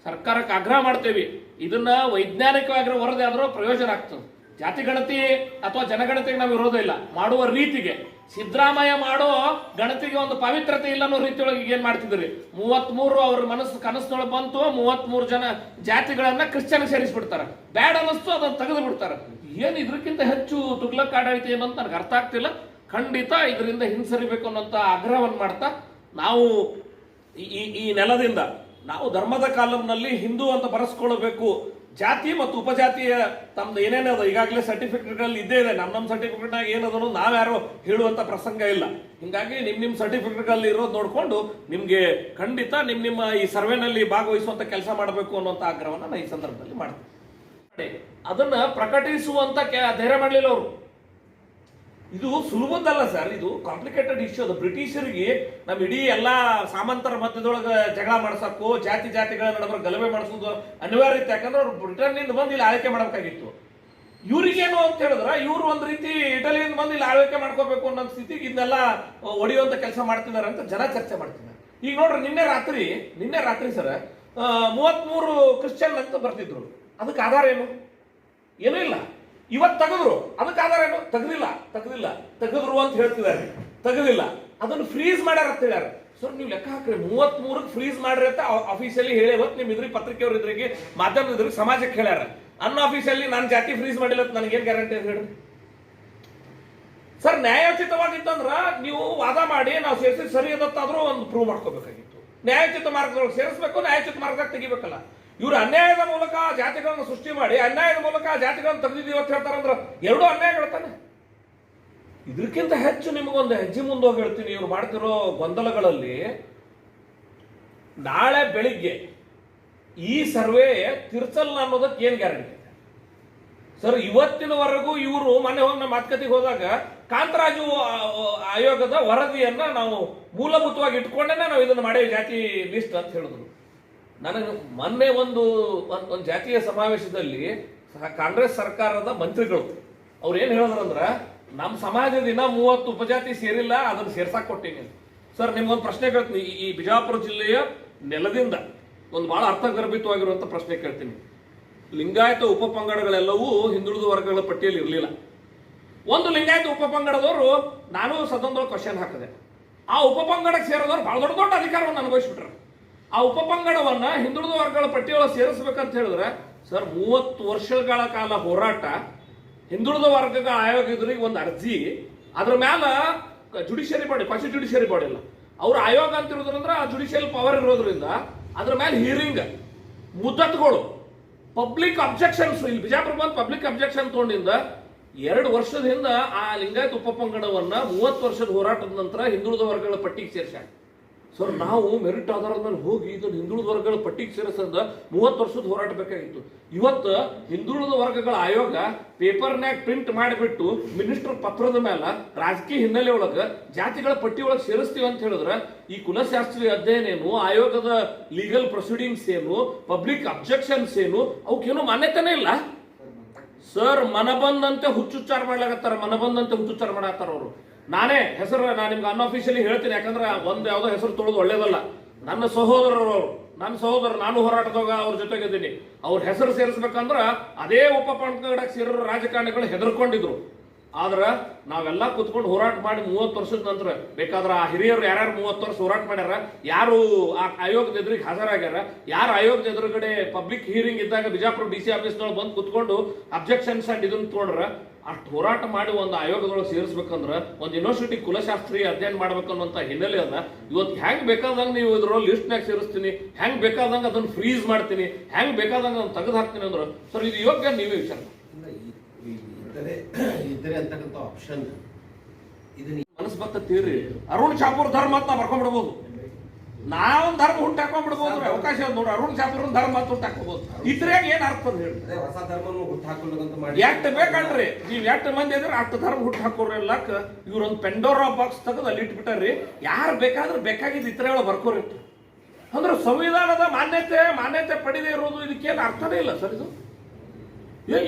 [SPEAKER 2] ಸರ್ಕಾರಕ್ಕೆ ಆಗ್ರಹ ಮಾಡ್ತೇವೆ. ಇದನ್ನ ವೈಜ್ಞಾನಿಕವಾಗಿರೋ ವರದಿ ಆದರೂ ಪ್ರಯೋಜನ ಆಗ್ತದೆ. ಜಾತಿ ಗಣತಿ ಅಥವಾ ಜನಗಣತಿಗೆ ನಾವು ವಿರೋಧ ಇಲ್ಲ. ಮಾಡುವ ರೀತಿಗೆ. ಸಿದ್ದರಾಮಯ್ಯ ಮಾಡೋ ಗಣತಿಗೆ ಒಂದು ಪವಿತ್ರತೆ ಇಲ್ಲ ಅನ್ನೋ ರೀತಿಯೊಳಗೆ ಏನ್ ಮಾಡ್ತಿದ್ರಿ ಮೂವತ್ಮೂರು ಅವ್ರ ಮನಸ್ಸು, ಕನಸಿನೊಳಗೆ ಬಂತು, ಮೂವತ್ಮೂರು ಜನ ಜಾತಿಗಳನ್ನ ಕ್ರಿಶ್ಚಿಯನ್ ಸೇರಿಸ್ಬಿಡ್ತಾರೆ. ಬ್ಯಾಡ್ ಅನ್ನಿಸ್ತು, ಅದನ್ನ ತೆಗೆದು ಬಿಡ್ತಾರೆ ಏನು ಇದಕ್ಕಿಂತ ಹೆಚ್ಚು ತುಗ್ಲಕ್ ಆಡಳಿತ ಏನು ಅಂತ ನನಗೆ ಅರ್ಥ ಆಗ್ತಿಲ್ಲ. ಖಂಡಿತ ಇದರಿಂದ ಹಿಂಸರಿಬೇಕು ಅನ್ನೋಂಥ ಆಗ್ರಹವನ್ನು ಮಾಡ್ತಾ, ನಾವು ಈ ಈ ನೆಲದಿಂದ, ನಾವು ಧರ್ಮದ ಕಾಲಂನಲ್ಲಿ ಹಿಂದೂ ಅಂತ ಬರೆಸ್ಕೊಳ್ಬೇಕು ಜಾತಿ ಮತ್ತು ಉಪಜಾತಿಯ ತಮ್ದು ಅದ, ಈಗಾಗಲೇ ಸರ್ಟಿಫಿಕೇಟ್ಗಳಲ್ಲಿ ಇದ್ದೇ ಇದೆ. ನಮ್ಮ ನಮ್ಮ ಸರ್ಟಿಫಿಕೇಟ್ನಾಗ ಏನದನ್ನು ನಾವ್ಯಾರು ಹೇಳುವಂತ ಪ್ರಸಂಗ ಇಲ್ಲ. ಹಿಂಗಾಗಿ ನಿಮ್ಮ ನಿಮ್ಮ ಸರ್ಟಿಫಿಕೇಟ್ಗಳಲ್ಲಿ ಇರೋದು ನೋಡಿಕೊಂಡು ನಿಮಗೆ ಖಂಡಿತ ನಿಮ್ಮ ನಿಮ್ಮ ಈ ಸರ್ವೆನಲ್ಲಿ ಭಾಗವಹಿಸುವಂತ ಕೆಲಸ ಮಾಡಬೇಕು ಅನ್ನುವಂಥ ಆಗ್ರಹವನ್ನು ನಾನು ಈ ಸಂದರ್ಭದಲ್ಲಿ ಮಾಡ್ತೀನಿ. ಅದನ್ನ ಪ್ರಕಟಿಸುವಂತ ಕೆ- ಧೈರ್ಯ ಮಾಡಲಿಲ್ಲ ಅವರು. ಇದು ಸುಲಭದಲ್ಲ ಸರ್. ಇದು ಕಾಂಪ್ಲಿಕೇಟೆಡ್ ಇಶ್ಯೂ ಅದು ಬ್ರಿಟಿಷರಿಗೆ ನಮ್ಮ ಇಡೀ ಎಲ್ಲಾ ಸಾಮಂತರ ಮಧ್ಯದೊಳಗೆ ಜಗಳ ಮಾಡ್ಸಕ್ಕೋ ಜಾತಿ ಜಾತಿಗಳ ನಡುವೆ ಗಲಭೆ ಮಾಡಿಸೋದು ಅನಿವಾರ್ಯ ಇತ್ತು. ಯಾಕಂದ್ರೆ ಅವ್ರು ಬ್ರಿಟನ್ನಿಂದ ಬಂದು ಇಲ್ಲಿ ಆಳ್ವಿಕೆ ಮಾಡಬೇಕಾಗಿತ್ತು. ಇವ್ರಿಗೇನು ಅಂತ ಹೇಳಿದ್ರೆ ಇವ್ರು ಒಂದು ರೀತಿ ಇಟಲಿಯಿಂದ ಬಂದು ಇಲ್ಲಿ ಆಳ್ವಿಕೆ ಮಾಡ್ಕೋಬೇಕು ಅನ್ನೋ ಸ್ಥಿತಿಗೆ ಇದನ್ನೆಲ್ಲ ಒಡೆಯುವಂತ ಕೆಲಸ ಮಾಡ್ತಿದ್ದಾರೆ ಅಂತ ಜನ ಚರ್ಚೆ ಮಾಡ್ತಿದ್ದಾರೆ. ಈಗ ನೋಡ್ರಿ, ನಿನ್ನೆ ರಾತ್ರಿ ನಿನ್ನೆ ರಾತ್ರಿ ಸರ್ ಮೂವತ್ತ್ಮೂರು ಕ್ರಿಶ್ಚಿಯನ್ ಅಂತ ಬರ್ತಿದ್ರು. ಅದಕ್ಕೆ ಆಧಾರ ಏನು? ಏನೂ ಇಲ್ಲ. ಇವತ್ತು ತೆಗೆದ್ರು. ಅದಕ್ಕೆ ಆಧಾರ ಏನು? ತೆಗೆದಿಲ್ಲ. ತೆಗೆದಿಲ್ಲ. ತೆಗೆದ್ರು ಅಂತ ಹೇಳ್ತಿದ್ದಾರೆ. ತೆಗೆದಿಲ್ಲ. ಅದನ್ನು ಫ್ರೀಸ್ ಮಾಡ್ಯಾರ ಅಂತ ಹೇಳ್ಯಾರ. ಸರ್, ನೀವು ಲೆಕ್ಕ ಹಾಕ್ರಿ. ಮೂವತ್ತ್ ಮೂರಕ್ಕೆ ಫ್ರೀಸ್ ಮಾಡ್ರಿ ಅಂತ ಆಫೀಸಲ್ಲಿ ಹೇಳಿ ಇವತ್ತು ನಿಮ್ ಇದ್ರಿ ಪತ್ರಿಕೆಯವ್ರ ಇದ್ರಿಗೆ, ಮಾಧ್ಯಮದ ಸಮಾಜಕ್ಕೆ ಹೇಳ್ಯಾರ. ಅನ್ನ ಆಫೀಸಲ್ಲಿ ನಾನು ಜಾತಿ ಫ್ರೀಸ್ ಮಾಡಿಲ್ಲ ಅಂತ ನನಗೇನ್ ಗ್ಯಾರಂಟಿ ಅಂತ ಹೇಳ್ರಿ? ಸರ್, ನ್ಯಾಯೋಚಿತವಾಗಿತ್ತಂದ್ರ ನೀವು ವಾದ ಮಾಡಿ, ನಾವು ಸೇರಿಸಿ ಸರಿ ಅದತ್ತಾದ್ರೂ ಒಂದು ಪ್ರೂವ್ ಮಾಡ್ಕೋಬೇಕಾಗಿತ್ತು ನ್ಯಾಯೋಚಿತ ಮಾರ್ಗದೊಳಗೆ ಸೇರಿಸಬೇಕು, ನ್ಯಾಯೋಚಿತ ಮಾರ್ಗದಾಗ ತೆಗಿಬೇಕಲ್ಲ. ಇವ್ರು ಅನ್ಯಾಯದ ಮೂಲಕ ಜಾತಿಗಳನ್ನು ಸೃಷ್ಟಿ ಮಾಡಿ, ಅನ್ಯಾಯದ ಮೂಲಕ ಜಾತಿಗಳನ್ನು ತೆಗೆದಿದ್ದೀವಿ ಅಂತ ಹೇಳ್ತಾರಂದ್ರೆ ಎರಡೂ ಹೇಳ್ತಾನೆ ಇದಕ್ಕಿಂತ ಹೆಚ್ಚು ನಿಮಗೊಂದು ಹೆಜ್ಜೆ ಮುಂದೆ ಹೋಗಿ ಹೇಳ್ತೀನಿ. ಇವ್ರು ಮಾಡ್ತಿರೋ ಗೊಂದಲಗಳಲ್ಲಿ ನಾಳೆ ಬೆಳಿಗ್ಗೆ ಈ ಸರ್ವೆ ತಿರ್ಚಲ್ಲ ಅನ್ನೋದಕ್ಕೆ ಏನು ಗ್ಯಾರಂಟಿ? ಸರ್, ಇವತ್ತಿನವರೆಗೂ ಇವರು ಮೊನ್ನೆ ಹೋಗಿ ನಮ್ಮ ಮಾತುಕತೆಗೆ ಹೋದಾಗ ಕಾಂತರಾಜು ಆಯೋಗದ ವರದಿಯನ್ನ ನಾವು ಮೂಲಭೂತವಾಗಿ ಇಟ್ಕೊಂಡೇ ನಾವು ಇದನ್ನು ಮಾಡೇವಿ ಜಾತಿ ಲಿಸ್ಟ್ ಅಂತ ಹೇಳಿದ್ರು. ನನಗೆ ಮೊನ್ನೆ ಒಂದು ಒಂದ್- ಜಾತಿಯ ಸಮಾವೇಶದಲ್ಲಿ ಕಾಂಗ್ರೆಸ್ ಸರ್ಕಾರದ ಮಂತ್ರಿಗಳು. ಅವ್ರು ಏನ್ ಅಂದ್ರೆ ನಮ್ಮ ಸಮಾಜದಿಂದ ಮೂವತ್ತು ಉಪಜಾತಿ ಸೇರಿಲ್ಲ, ಅದನ್ನು ಸೇರ್ಸಾಕ್ ಕೊಟ್ಟೀನಿ ಸರ್, ನಿಮ್ಗೊಂದು ಪ್ರಶ್ನೆ ಕೇಳ್ತೀನಿ. ಈ- ಬಿಜಾಪುರ ಜಿಲ್ಲೆಯ ನೆಲದಿಂದ ಒಂದು ಬಹಳ ಅರ್ಥಗರ್ಭಿತವಾಗಿರುವಂಥ ಪ್ರಶ್ನೆ ಕೇಳ್ತೀನಿ. ಲಿಂಗಾಯತ ಉಪಪಂಗಡಗಳೆಲ್ಲವೂ ಹಿಂದುಳಿದ ವರ್ಗಗಳ ಪಟ್ಟಿಯಲ್ಲಿ ಇರಲಿಲ್ಲ. ಒಂದು ಲಿಂಗಾಯತ ಉಪಪಂಗಡದವರು ನಾನು ಸದನದೊಳಗೆ ಕ್ವಶನ್ ಹಾಕಿದೆ. ಆ ಉಪಪಂಗಡಕ್ಕೆ ಸೇರಿದವರು ಬಹಳ ದೊಡ್ಡ ದೊಡ್ಡ ಅಧಿಕಾರವನ್ನು ಅನುಭವಿಸ್ಬಿಟ್ರು. ಆ ಉಪಪಂಗಡವನ್ನ ಹಿಂದುಳಿದ ವರ್ಗಗಳ ಪಟ್ಟಿಯೊಳಗೆ ಸೇರಿಸ್ಬೇಕಂತ ಹೇಳಿದ್ರೆ, ಸರ್, ಮೂವತ್ತು ವರ್ಷಗಳ ಕಾಲ ಹೋರಾಟ, ಹಿಂದುಳಿದ ವರ್ಗಗಳ ಆಯೋಗ ಇದ್ರಿಗೆ ಒಂದು ಅರ್ಜಿ, ಅದ್ರ ಮ್ಯಾಲ judiciary body, first judiciary body ಇಲ್ಲ ಅವ್ರ ಆಯೋಗ ಅಂತ ಇರೋದ್ರಿಂದ ಆ ಜುಡಿಷಿಯಲ್ ಪವರ್ ಇರೋದ್ರಿಂದ ಅದ್ರ ಮೇಲೆ ಹಿಯರಿಂಗ್ ಮುದ್ದತ್ಗಳು ಪಬ್ಲಿಕ್ ಅಬ್ಜೆಕ್ಷನ್ಸ್ ಇಲ್ಲಿ ಬಿಜಾಪುರ ಬಂದು ಪಬ್ಲಿಕ್ ಅಬ್ಜೆಕ್ಷನ್ ತಗೊಂಡಿಂದ ಎರಡು ವರ್ಷದ ಹಿಂದೆ ಆ ಲಿಂಗಾಯತ್ ಉಪಪಂಗಡವನ್ನ ಮೂವತ್ತು ವರ್ಷದ ಹೋರಾಟದ ನಂತರ ಹಿಂದುಳಿದ ವರ್ಗಗಳ ಪಟ್ಟಿಗೆ ಸೇರ್ಸ್ಯಾರ. ಸರ್ ನಾವು ಮೆರಿಟ್ ಆಧಾರದ ಮೇಲೆ ಹೋಗಿ ಇದನ್ನ ಹಿಂದುಳಿದ ವರ್ಗಗಳ ಪಟ್ಟಿಗೆ ಸೇರಿಸದ ಮೂವತ್ತು ವರ್ಷದ ಹೋರಾಟ ಬೇಕಾಗಿತ್ತು. ಇವತ್ತು ಹಿಂದುಳಿದ ವರ್ಗಗಳ ಆಯೋಗ ಪೇಪರ್ನ್ಯಾಗ ಪ್ರಿಂಟ್ ಮಾಡಿಬಿಟ್ಟು ಮಿನಿಸ್ಟರ್ ಪತ್ರದ ಮೇಲೆ ರಾಜಕೀಯ ಹಿನ್ನೆಲೆ ಒಳಗೆ ಜಾತಿಗಳ ಪಟ್ಟಿ ಒಳಗೆ ಸೇರಿಸ್ತೀವಿ ಅಂತ ಹೇಳಿದ್ರೆ ಈ ಕುಲಶಾಸ್ತ್ರೀಯ ಅಧ್ಯಯನ ಏನು, ಆಯೋಗದ ಲೀಗಲ್ ಪ್ರೊಸೀಡಿಂಗ್ಸ್ ಏನು ಪಬ್ಲಿಕ್ ಅಬ್ಜೆಕ್ಷನ್ಸ್ ಏನು, ಅವಕ್ಕೇನು ಮಾನ್ಯತೆನೇ ಇಲ್ಲ. ಸರ್ ಮನಬಂದಂತೆ ಹುಚ್ಚುಚ್ಚಾರ ಮಾಡ್ಲಾಗತ್ತಾರ ಮನಬಂದಂತೆ ಹುಚ್ಚುಚ್ಚಾರ ಮಾಡಾಕತ್ತಾರ ಅವರು. ನಾನೇ ಹೆಸರು, ನಾನು ನಿಮ್ಗೆ ಅನ್ಅಫಿಷಿಯಲಿ ಹೇಳ್ತೀನಿ, ಯಾಕಂದ್ರೆ ಒಂದು ಯಾವುದೋ ಹೆಸರು ತೊಳೆದು ಒಳ್ಳೇದಲ್ಲ. ನನ್ನ ಸಹೋದರರು, ನನ್ನ ಸಹೋದರ ನಾನು ಹೋರಾಟದಾಗ ಅವ್ರ ಜೊತೆಗಿದ್ದೀನಿ. ಅವ್ರ ಹೆಸರು ಸೇರಿಸ್ಬೇಕಂದ್ರ ಅದೇ ಉಪಪಂಗಡಕ್ಕೆ ಸೇರೋ ರಾಜಕಾರಣಿಗಳು ಹೆದರ್ಕೊಂಡಿದ್ರು. ಆದ್ರ ನಾವೆಲ್ಲ ಕುತ್ಕೊಂಡು ಹೋರಾಟ ಮಾಡಿ ಮೂವತ್ತು ವರ್ಷದ ನಂತರ, ಬೇಕಾದ್ರೆ ಆ ಹಿರಿಯರು ಯಾರ್ಯಾರು ಮೂವತ್ತು ವರ್ಷ ಹೋರಾಟ ಮಾಡ್ಯಾರ, ಯಾರು ಆ ಆಯೋಗದ ಎದುರಿಗೆ ಹಾಜರಾಗ್ಯಾರ, ಯಾರು ಆಯೋಗದ ಎದುರುಗಡೆ ಪಬ್ಲಿಕ್ ಹಿಯರಿಂಗ್ ಇದ್ದಾಗ ಬಿಜಾಪುರ ಡಿ ಸಿ ಆಫೀಸ್ನೊಳಗೆ ಬಂದು ಕುತ್ಕೊಂಡು ಅಬ್ಜೆಕ್ಷನ್ಸ್ ಅಂಡ್ ಇದನ್ನ ತೊಗೊಂಡ್ರ, ಅಷ್ಟು ಹೋರಾಟ ಮಾಡಿ ಒಂದು ಆಯೋಗದೊಳಗೆ ಸೇರಿಸ್ಬೇಕಂದ್ರ, ಒಂದು ಯೂನಿವರ್ಸಿಟಿ ಕುಲಶಾಸ್ತ್ರೀಯ ಅಧ್ಯಯನ ಮಾಡ್ಬೇಕು ಅನ್ನುವಂಥ ಹಿನ್ನೆಲೆ ಅದ. ಇವತ್ತು ಹೆಂಗೆ ಬೇಕಾದಂಗ ನೀವು ಇದ್ರೊಳಗೆ ಲಿಸ್ಟ್ನಾಗ ಸೇರಿಸ್ತೀನಿ, ಹೆಂಗೆ ಬೇಕಾದಂಗ ಅದನ್ನು ಫ್ರೀಸ್ ಮಾಡ್ತೀನಿ, ಹೆಂಗೆ ಬೇಕಾದಂಗ ಅದನ್ನ ತೆಗೆದು ಹಾಕ್ತೀನಿ ಅಂದ್ರೆ, ಸರ್, ಇದು ಯೋಗ್ಯ ನೀವೇ ವಿಚಾರ
[SPEAKER 3] ಇತರೆ ಇತರೆ ಅಂತಕ್ಕಂಥ ಆಪ್ಷನ್ ಇದನ್ನ
[SPEAKER 2] ಮನಸ್ಸು ಬತ್ತ ತೀರಿ ಅರುಣ್ ಶಾಪುರ್ ಧರ್ಮ ಅಂತ ನಾವು ಬರ್ಕೊಂಡ್ಬಿಡ್ಬೋದು. ನಾವು ಧರ್ಮ ಹುಟ್ಟು ಹಾಕೊಂಡ್ಬಿಡ್ಬೋದು ಅವಕಾಶ ನೋಡ್ರಿ ಅರುಣ್ ಶಾಪುರ್ ಧರ್ಮ ಅಂತ ಹುಟ್ಟು ಹಾಕೋಬಹುದು ಇದ್ರಾಗ ಏನ್ ಅರ್ಥ ಅಂತ ಹೇಳಿ.
[SPEAKER 3] ಅದೇ ಹೊಸ ಧರ್ಮವನ್ನು ಹುಟ್ಟು ಹಾಕೊಳ್ಳೋದಂತ ಮಾಡಿ
[SPEAKER 2] ಎಷ್ಟು ಬೇಕಲ್ರಿ ನೀವು ಎಷ್ಟು ಮಂದಿ ಇದ್ರೆ ಅಷ್ಟು ಧರ್ಮ ಹುಟ್ಟು ಹಾಕೋರೆಲ್ಲಕ್ಕ ಇವ್ರೊಂದು ಪೆಂಡೋರಾ ಬಾಕ್ಸ್ ತೆಗೆದು ಅಲ್ಲಿ ಇಟ್ಬಿಟ್ಟಾರ್ರಿ. ಯಾರು ಬೇಕಾದ್ರೂ ಬೇಕಾಗಿದ್ದು ಇತರ ಬರ್ಕೋರಿ ಅಂದ್ರೆ ಸಂವಿಧಾನದ ಮಾನ್ಯತೆ ಮಾನ್ಯತೆ ಪಡೆದೇ ಇರೋದು ಇದಕ್ಕೇನು ಅರ್ಥನೇ ಇಲ್ಲ ಸರ್ ಇದು.